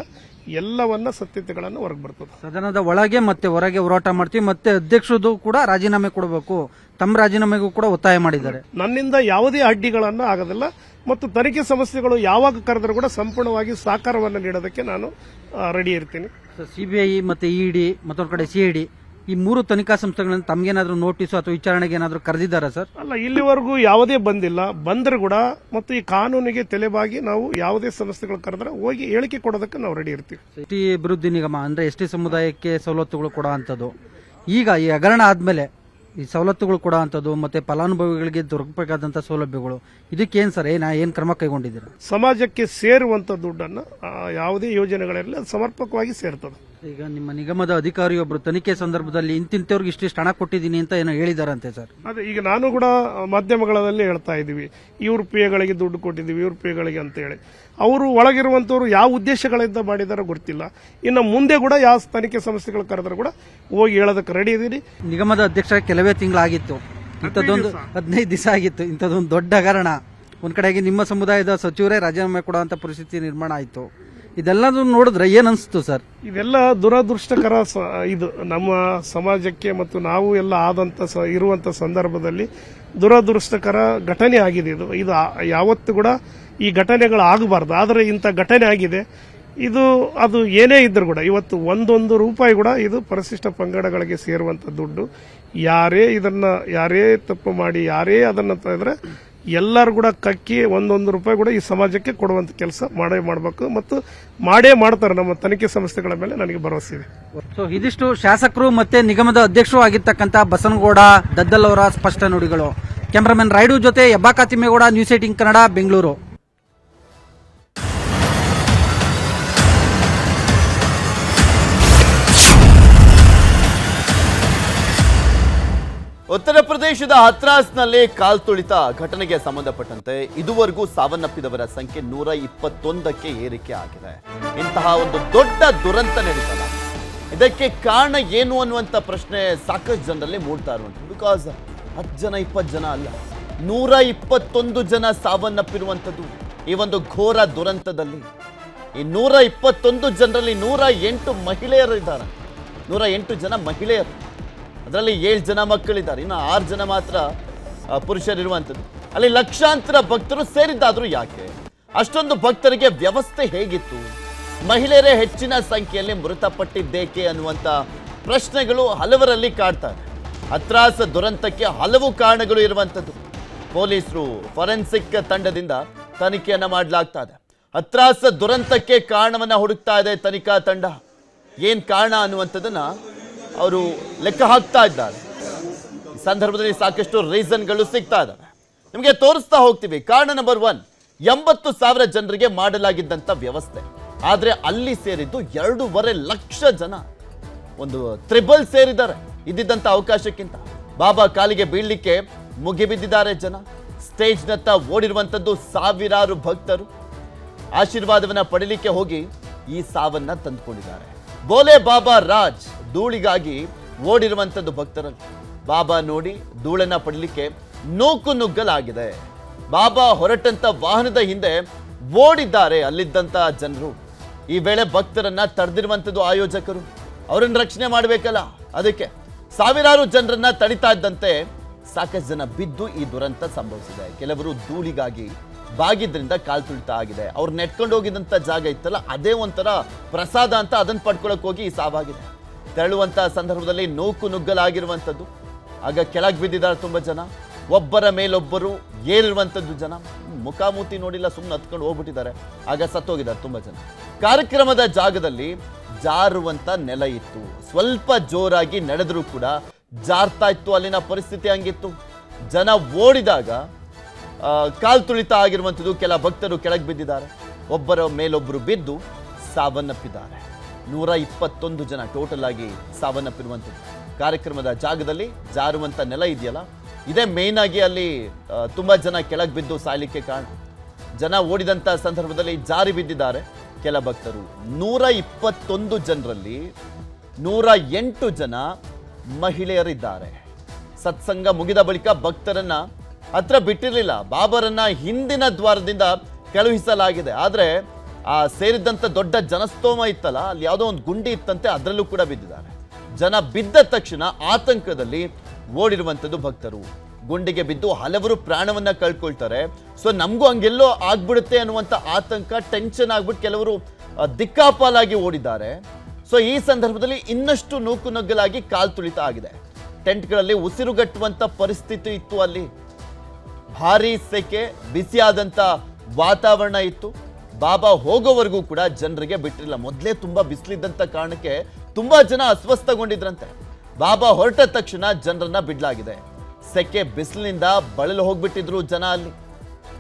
ಎಲ್ಲವನ್ನ ಸತ್ಯತೆಗಳನ್ನು ಹೊರಗೆ ಬರ್ತದೆ. ಸದನದ ಒಳಗೆ ಮತ್ತೆ ಹೊರಗೆ ಹೋರಾಟ ಮಾಡ್ತೀವಿ ಮತ್ತೆ ಅಧ್ಯಕ್ಷರದು ಕೂಡ ರಾಜೀನಾಮೆ ಕೊಡಬೇಕು. ತಮ್ಮ ರಾಜೀನಾಮೆಗೂ ಕೂಡ ಒತ್ತಾಯ ಮಾಡಿದ್ದಾರೆ. ನನ್ನಿಂದ ಯಾವುದೇ ಅಡ್ಡಿಗಳನ್ನು ಆಗೋದಿಲ್ಲ ಮತ್ತು ತನಿಖೆ ಸಮಸ್ಯೆಗಳು ಯಾವಾಗ ಕರೆದರೂ ಕೂಡ ಸಂಪೂರ್ಣವಾಗಿ ಸಹಕಾರವನ್ನು ನೀಡೋದಕ್ಕೆ ನಾನು ರೆಡಿ ಇರ್ತೀನಿ. ಸಿಬಿಐ ಮತ್ತೆ ಇಡಿ ಮತ್ತೊಂದು ಕಡೆ ಸಿಐಡಿ ಈ ಮೂರು ತನಿಖಾ ಸಂಸ್ಥೆಗಳನ್ನು ತಮ್ಗೇನಾದ್ರೂ ನೋಟಿಸ್ ಅಥವಾ ವಿಚಾರಣೆಗೆ ಏನಾದರೂ ಕರೆದಿದ್ದಾರಾ ಸರ್? ಅಲ್ಲ ಇಲ್ಲಿವರೆಗೂ ಯಾವುದೇ ಬಂದಿಲ್ಲ. ಬಂದರೂ ಕೂಡ ಮತ್ತು ಈ ಕಾನೂನಿಗೆ ತಲೆಬಾಗಿ ನಾವು ಯಾವುದೇ ಸಂಸ್ಥೆಗಳು ಕರೆದ್ರೆ ಹೋಗಿ ಹೇಳಿಕೆ ಕೊಡೋದಕ್ಕೆ ನಾವು ರೆಡಿ ಇರ್ತೀವಿ. ಎಸ್ ಟಿ ಅಭಿವೃದ್ಧಿ ನಿಗಮ ಅಂದ್ರೆ ಎಸ್ ಟಿ ಸಮುದಾಯಕ್ಕೆ ಸವಲತ್ತುಗಳು ಕೊಡುವಂಥದ್ದು ಈಗ ಈ ಹಗರಣ ಆದಮೇಲೆ ಈ ಸವಲತ್ತುಗಳು ಕೊಡುವಂಥದ್ದು ಮತ್ತೆ ಫಲಾನುಭವಿಗಳಿಗೆ ದೊರಕಬೇಕಾದಂಥ ಸೌಲಭ್ಯಗಳು ಇದಕ್ಕೇನ್ ಸರ್ ಏನು ಏನು ಕ್ರಮ ಕೈಗೊಂಡಿದ್ದೀರಾ? ಸಮಾಜಕ್ಕೆ ಸೇರುವಂತ ದುಡ್ಡನ್ನು ಆ, ಯಾವುದೇ ಯೋಜನೆಗಳಲ್ಲಿ ಅದು ಸಮರ್ಪಕವಾಗಿ ಸೇರ್ತದೆ. ಈಗ ನಿಮ್ಮ ನಿಗಮದ ಅಧಿಕಾರಿಯೊಬ್ಬರು ತನಿಖೆ ಸಂದರ್ಭದಲ್ಲಿ ಇಂತಿಂತವ್ರಿಗೆ ಇಷ್ಟಿಷ್ಟು ಹಣ ಕೊಟ್ಟಿದ್ದೀನಿ ಅಂತ ಏನೋ ಹೇಳಿದಾರಂತೆ ಸರ್? ಅದೇ ಈಗ ನಾನು ಕೂಡ ಮಾಧ್ಯಮಗಳಲ್ಲಿ ಹೇಳ್ತಾ ಇದ್ದೀವಿ. ಇವ್ರ ಪಿಎಗಳಿಗೆ ದುಡ್ಡು ಕೊಟ್ಟಿದ್ದೀವಿ ಇವ್ರ ಪಿಎಗಳಿಗೆ ಅಂತ ಹೇಳಿ. ಅವರು ಒಳಗಿರುವಂತವ್ರು ಯಾವ ಉದ್ದೇಶಗಳಿಂದ ಮಾಡಿದಾರೋ ಗೊತ್ತಿಲ್ಲ. ಇನ್ನು ಮುಂದೆ ಕೂಡ ಯಾವ ತನಿಖೆ ಸಂಸ್ಥೆಗಳು ಕರೆದ್ರು ಕೂಡ ಹೋಗಿ ಹೇಳೋದಕ್ಕೆ ರೆಡಿ ಇದ್ದೀರಿ ನಿಗಮದ ಅಧ್ಯಕ್ಷ ಕೆಲವೇ ತಿಂಗಳಾಗಿತ್ತು. ಇಂಥದ್ದೊಂದು ಹದಿನೈದು ದಿವಸ ಆಗಿತ್ತು. ಇಂಥದ್ದೊಂದು ದೊಡ್ಡ ಹಗರಣ. ಒಂದ್ ಕಡೆಗೆ ನಿಮ್ಮ ಸಮುದಾಯದ ಸಚಿವರೇ ರಾಜೀನಾಮೆ ಕೊಡುವಂತ ಪರಿಸ್ಥಿತಿ ನಿರ್ಮಾಣ ಆಯಿತು. ಇದೆಲ್ಲದೂ ನೋಡಿದ್ರೆ ಏನ್ ಅನ್ಸ್ತು ಸರ್? ಇದೆಲ್ಲ ದುರದೃಷ್ಟಕರ ಇದು, ನಮ್ಮ ಸಮಾಜಕ್ಕೆ ಮತ್ತು ನಾವು ಎಲ್ಲ ಆದಂತ ಇರುವಂತ ಸಂದರ್ಭದಲ್ಲಿ ದುರದೃಷ್ಟಕರ ಘಟನೆ ಆಗಿದೆ ಇದು. ಇದು ಯಾವತ್ತು ಕೂಡ ಈ ಘಟನೆಗಳು ಆಗಬಾರ್ದು. ಆದರೆ ಇಂಥ ಘಟನೆ ಆಗಿದೆ. ಇದು, ಅದು ಏನೇ ಇದ್ರೂ ಕೂಡ, ಇವತ್ತು ಒಂದೊಂದು ರೂಪಾಯಿ ಕೂಡ ಇದು ಪರಿಶಿಷ್ಟ ಪಂಗಡಗಳಿಗೆ ಸೇರುವಂತ ದುಡ್ಡು. ಯಾರೇ ಇದನ್ನ, ಯಾರೇ ತಪ್ಪು ಮಾಡಿ, ಯಾರೇ ಅದನ್ನ ತಂದ್ರೆ ಎಲ್ಲರೂ ಕೂಡ ಕಕ್ಕಿ ಒಂದೊಂದು ರೂಪಾಯಿ ಕೂಡ ಈ ಸಮಾಜಕ್ಕೆ ಕೊಡುವಂತ ಕೆಲಸ ಮಾಡೇ ಮಾಡಬೇಕು ಮತ್ತು ಮಾಡೇ ಮಾಡ್ತಾರೆ ನಮ್ಮ ತನಿಖೆ ಸಂಸ್ಥೆಗಳ ಮೇಲೆ ನನಗೆ ಭರವಸೆ ಇದೆ. ಸೊ ಇದಿಷ್ಟು ಶಾಸಕರು ಮತ್ತೆ ನಿಗಮದ ಅಧ್ಯಕ್ಷರು ಆಗಿರ್ತಕ್ಕಂಥ ಬಸನಗೌಡ, ದದ್ದಲ್ ಅವರ ಸ್ಪಷ್ಟ ನುಡಿಗಳು. ಕ್ಯಾಮರಾಮನ್ ರಾಯ್ಡು ಜೊತೆ ಯಬ್ಬಾಕ ತಿಮ್ಮೇಗೌಡ, ನ್ಯೂಸ್ ಏಟಿಂಗ್ ಕನ್ನಡ, ಬೆಂಗಳೂರು. ಉತ್ತರ ಪ್ರದೇಶದ ಹತ್ರಾಸ್ನಲ್ಲಿ ಕಾಲ್ತುಳಿತ ಘಟನೆಗೆ ಸಂಬಂಧಪಟ್ಟಂತೆ ಇದುವರೆಗೂ ಸಾವನ್ನಪ್ಪಿದವರ ಸಂಖ್ಯೆ ನೂರ ಇಪ್ಪತ್ತೊಂದಕ್ಕೆ ಏರಿಕೆ ಆಗಿದೆ. ಇಂತಹ ಒಂದು ದೊಡ್ಡ ದುರಂತ ನಡೀತಲ್ಲ. ಇದಕ್ಕೆ ಕಾರಣ ಏನು ಅನ್ನುವಂಥ ಪ್ರಶ್ನೆ ಸಾಕಷ್ಟು ಜನರಲ್ಲಿ ಮೂಡ್ತಾ ಇರುವಂಥದ್ದು. ಬಿಕಾಸ್ ಹತ್ತು ಜನ, ಇಪ್ಪತ್ತು ಜನ ಅಲ್ಲ. ನೂರ ಇಪ್ಪತ್ತೊಂದು ಜನ ಸಾವನ್ನಪ್ಪಿರುವಂಥದ್ದು ಈ ಒಂದು ಘೋರ ದುರಂತದಲ್ಲಿ. ಈ ನೂರ ಇಪ್ಪತ್ತೊಂದು ಜನರಲ್ಲಿ ನೂರ ಎಂಟು ಮಹಿಳೆಯರು ಇದ್ದಾರೆ. ನೂರ ಎಂಟು ಜನ ಮಹಿಳೆಯರು. ಅದರಲ್ಲಿ ಏಳು ಜನ ಮಕ್ಕಳಿದ್ದಾರೆ. ಇನ್ನು ಆರು ಜನ ಮಾತ್ರ ಪುರುಷರಿರುವಂಥದ್ದು. ಅಲ್ಲಿ ಲಕ್ಷಾಂತರ ಭಕ್ತರು ಸೇರಿದ್ದಾದರೂ ಯಾಕೆ? ಅಷ್ಟೊಂದು ಭಕ್ತರಿಗೆ ವ್ಯವಸ್ಥೆ ಹೇಗಿತ್ತು? ಮಹಿಳೆಯರೇ ಹೆಚ್ಚಿನ ಸಂಖ್ಯೆಯಲ್ಲಿ ಮೃತಪಟ್ಟಿದ್ದೇಕೆ ಅನ್ನುವಂಥ ಪ್ರಶ್ನೆಗಳು ಹಲವರಲ್ಲಿ ಕಾಡ್ತಾರೆ. ಅತ್ರಾಸ ದುರಂತಕ್ಕೆ ಹಲವು ಕಾರಣಗಳು ಇರುವಂಥದ್ದು. ಪೊಲೀಸರು ಫೊರೆನ್ಸಿಕ್ ತಂಡದಿಂದ ತನಿಖೆಯನ್ನು ಮಾಡಲಾಗ್ತಾ ಇದೆ ಅತ್ರಾಸ ದುರಂತಕ್ಕೆ ಕಾರಣವನ್ನ ಹುಡುಕ್ತಾ ಇದೆ ತನಿಖಾ ತಂಡ. ಏನ್ ಕಾರಣ ಅನ್ನುವಂಥದ್ದನ್ನ ಅವರು ಲೆಕ್ಕ ಹಾಕ್ತಾ ಇದ್ದಾರೆ. ಈ ಸಂದರ್ಭದಲ್ಲಿ ಸಾಕಷ್ಟು ರೀಸನ್ಗಳು ಸಿಗ್ತಾ ಇದ್ದಾವೆ. ನಿಮಗೆ ತೋರಿಸ್ತಾ ಹೋಗ್ತೀವಿ, ಕಾರಣ ನಂಬರ್ ಒನ್ ಎಂಬತ್ತು ಸಾವಿರ ಜನರಿಗೆ ಮಾಡಲಾಗಿದ್ದಂಥ ವ್ಯವಸ್ಥೆ. ಆದರೆ ಅಲ್ಲಿ ಸೇರಿದ್ದು ಎರಡೂವರೆ ಲಕ್ಷ ಜನ. ಒಂದು ತ್ರಿಬಲ್ ಸೇರಿದ್ದಾರೆ ಇದ್ದಿದ್ದಂಥ ಅವಕಾಶಕ್ಕಿಂತ. ಬಾಬಾ ಕಾಲಿಗೆ ಬೀಳಲಿಕ್ಕೆ ಮುಗಿಬಿದ್ದಿದ್ದಾರೆ ಜನ. ಸ್ಟೇಜ್ನತ್ತ ಓಡಿರುವಂಥದ್ದು ಸಾವಿರಾರು ಭಕ್ತರು. ಆಶೀರ್ವಾದವನ್ನು ಪಡೀಲಿಕ್ಕೆ ಹೋಗಿ ಈ ಸಾವನ್ನ ತಂದುಕೊಂಡಿದ್ದಾರೆ. ಬೋಲೆ ಬಾಬಾ ರಾಜ್ ಧೂಳಿಗಾಗಿ ಓಡಿರುವಂಥದ್ದು ಭಕ್ತರಲ್ಲಿ. ಬಾಬಾ ನೋಡಿ ಧೂಳನ್ನ ಪಡಲಿಕ್ಕೆ ನೂಕು ನುಗ್ಗಲಾಗಿದೆ. ಬಾಬಾ ಹೊರಟಂತ ವಾಹನದ ಹಿಂದೆ ಓಡಿದ್ದಾರೆ ಅಲ್ಲಿದ್ದಂತ ಜನರು. ಈ ವೇಳೆ ಭಕ್ತರನ್ನ ತಡೆದಿರುವಂಥದ್ದು ಆಯೋಜಕರು. ಅವರನ್ನು ರಕ್ಷಣೆ ಮಾಡಬೇಕಲ್ಲ. ಅದಕ್ಕೆ ಸಾವಿರಾರು ಜನರನ್ನ ತಡಿತಾ ಇದ್ದಂತೆ ಸಾಕಷ್ಟು ಜನ ಬಿದ್ದು ಈ ದುರಂತ ಸಂಭವಿಸಿದೆ. ಕೆಲವರು ಧೂಳಿಗಾಗಿ ಬಾಗಿದ್ರಿಂದ ಕಾಲು ತುಳಿತಾ ಆಗಿದೆ. ಅವ್ರು ನೆಟ್ಕೊಂಡು ಹೋಗಿದಂತ ಜಾಗ ಇತ್ತಲ್ಲ, ಅದೇ ಒಂಥರ ಪ್ರಸಾದ ಅಂತ ಅದನ್ನ ಪಡ್ಕೊಳಕ್ ಹೋಗಿ ಸಾವಾಗಿದೆ. ತೆರಳುವಂಥ ಸಂದರ್ಭದಲ್ಲಿ ನೂಕು ನುಗ್ಗಲಾಗಿರುವಂಥದ್ದು. ಆಗ ಕೆಳಗೆ ಬಿದ್ದಿದ್ದಾರೆ ತುಂಬಾ ಜನ. ಒಬ್ಬರ ಮೇಲೊಬ್ಬರು ಏರಿರುವಂಥದ್ದು ಜನ. ಮುಖಾಮುಖಿ ನೋಡಿಲ್ಲ ಸುಮ್ಮನೆ ಹತ್ಕೊಂಡು ಹೋಗ್ಬಿಟ್ಟಿದ್ದಾರೆ. ಆಗ ಸತ್ತೋಗಿದ್ದಾರೆ ತುಂಬಾ ಜನ. ಕಾರ್ಯಕ್ರಮದ ಜಾಗದಲ್ಲಿ ಜಾರುವಂತ ನೆಲ ಇತ್ತು. ಸ್ವಲ್ಪ ಜೋರಾಗಿ ನಡೆದರೂ ಕೂಡ ಜಾರ್ತಾ ಇತ್ತು, ಅಲ್ಲಿನ ಪರಿಸ್ಥಿತಿ ಹಂಗಿತ್ತು. ಜನ ಓಡಿದಾಗ ಕಾಲ್ ತುಳಿತ ಆಗಿರುವಂಥದ್ದು ಕೆಲ ಭಕ್ತರು ಕೆಳಗೆ ಬಿದ್ದಿದ್ದಾರೆ. ಒಬ್ಬರ ಮೇಲೊಬ್ಬರು ಬಿದ್ದು ಸಾವನ್ನಪ್ಪಿದ್ದಾರೆ. ನೂರ ಇಪ್ಪತ್ತೊಂದು ಜನ ಟೋಟಲ್ ಆಗಿ ಸಾವನ್ನಪ್ಪಿರುವಂಥದ್ದು. ಕಾರ್ಯಕ್ರಮದ ಜಾಗದಲ್ಲಿ ಜಾರುವಂಥ ನೆಲ ಇದೆಯಲ್ಲ, ಇದೇ ಮೇನ್ ಆಗಿ ಅಲ್ಲಿ ತುಂಬಾ ಜನ ಕೆಳಗೆ ಬಿದ್ದು ಸಾಯಲಿಕ್ಕೆ ಕಾರಣ, ಜನ ಓಡಿದಂಥ ಸಂದರ್ಭದಲ್ಲಿ ಜಾರಿ ಬಿದ್ದಿದ್ದಾರೆ ಕೆಲ ಭಕ್ತರು. ನೂರ ಇಪ್ಪತ್ತೊಂದು ಜನರಲ್ಲಿ ನೂರ ಎಂಟು ಜನ ಮಹಿಳೆಯರಿದ್ದಾರೆ. ಸತ್ಸಂಗ ಮುಗಿದ ಬಳಿಕ ಭಕ್ತರನ್ನ ಹತ್ರ ಬಿಟ್ಟಿರಲಿಲ್ಲ. ಬಾಬರನ್ನ ಹಿಂದಿನ ದ್ವಾರದಿಂದ ಕಳುಹಿಸಲಾಗಿದೆ. ಆದರೆ ಆ ಸೇರಿದ್ದಂತ ದೊಡ್ಡ ಜನಸ್ತೋಮ ಇತ್ತಲ್ಲ, ಅಲ್ಲಿ ಯಾವುದೋ ಒಂದು ಗುಂಡಿ ಇತ್ತಂತೆ, ಅದರಲ್ಲೂ ಕೂಡ ಬಿದ್ದಿದ್ದಾರೆ. ಜನ ಬಿದ್ದ ತಕ್ಷಣ ಆತಂಕದಲ್ಲಿ ಓಡಿರುವಂಥದ್ದು ಭಕ್ತರು. ಗುಂಡಿಗೆ ಬಿದ್ದು ಹಲವರು ಪ್ರಾಣವನ್ನ ಕಳ್ಕೊಳ್ತಾರೆ. ಸೊ ನಮಗೂ ಹಂಗೆಲ್ಲೋ ಆಗ್ಬಿಡುತ್ತೆ ಅನ್ನುವಂಥ ಆತಂಕ ಟೆನ್ಷನ್ ಆಗ್ಬಿಟ್ಟು ಕೆಲವರು ದಿಕ್ಕಾಪಾಲಾಗಿ ಓಡಿದ್ದಾರೆ. ಸೊ ಈ ಸಂದರ್ಭದಲ್ಲಿ ಇನ್ನಷ್ಟು ನೂಕು ನುಗ್ಗಲಾಗಿ ಕಾಲ್ ತುಳಿತ ಆಗಿದೆ. ಟೆಂಟ್ಗಳಲ್ಲಿ ಉಸಿರುಗಟ್ಟುವಂಥ ಪರಿಸ್ಥಿತಿ ಇತ್ತು ಅಲ್ಲಿ. ಭಾರಿ ಸೆಕೆ, ಬಿಸಿಯಾದಂತ ವಾತಾವರಣ ಇತ್ತು. ಬಾಬಾ ಹೋಗೋವರೆಗೂ ಕೂಡ ಜನರಿಗೆ ಬಿಟ್ಟಿರಲಿಲ್ಲ. ಮೊದಲೇ ತುಂಬಾ ಬಿಸಿಲಿದ್ದಂತ ಕಾರಣಕ್ಕೆ ತುಂಬಾ ಜನ ಅಸ್ವಸ್ಥಗೊಂಡಿದ್ರಂತೆ. ಬಾಬಾ ಹೊರಟ ತಕ್ಷಣ ಜನರನ್ನ ಬಿಡ್ಲಾಗಿದೆ. ಸೆಕೆ ಬಿಸಿಲಿನಿಂದ ಬಳಲು ಹೋಗ್ಬಿಟ್ಟಿದ್ರು ಜನ ಅಲ್ಲಿ.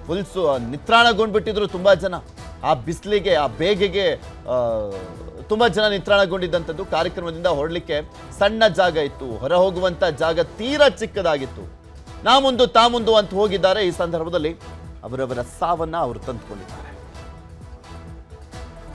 ಫುಲ್ ನಿತ್ರಾಣಗೊಂಡ್ಬಿಟ್ಟಿದ್ರು ತುಂಬಾ ಜನ. ಆ ಬಿಸಿಲಿಗೆ, ಆ ಬೇಗೆಗೆ ತುಂಬ ತುಂಬಾ ಜನ ನಿತ್ರಾಣಗೊಂಡಿದ್ದಂಥದ್ದು. ಕಾರ್ಯಕ್ರಮದಿಂದ ಹೊರಡ್ಲಿಕ್ಕೆ ಸಣ್ಣ ಜಾಗ ಇತ್ತು. ಹೊರ ಹೋಗುವಂಥ ಜಾಗ ತೀರಾ ಚಿಕ್ಕದಾಗಿತ್ತು. ನಾ ಮುಂದು ತಾ ಮುಂದು ಅಂತ ಹೋಗಿದ್ದಾರೆ. ಈ ಸಂದರ್ಭದಲ್ಲಿ ಅವರವರ ಸಾವನ್ನ ಅವರು ತಂದುಕೊಂಡಿದ್ದಾರೆ.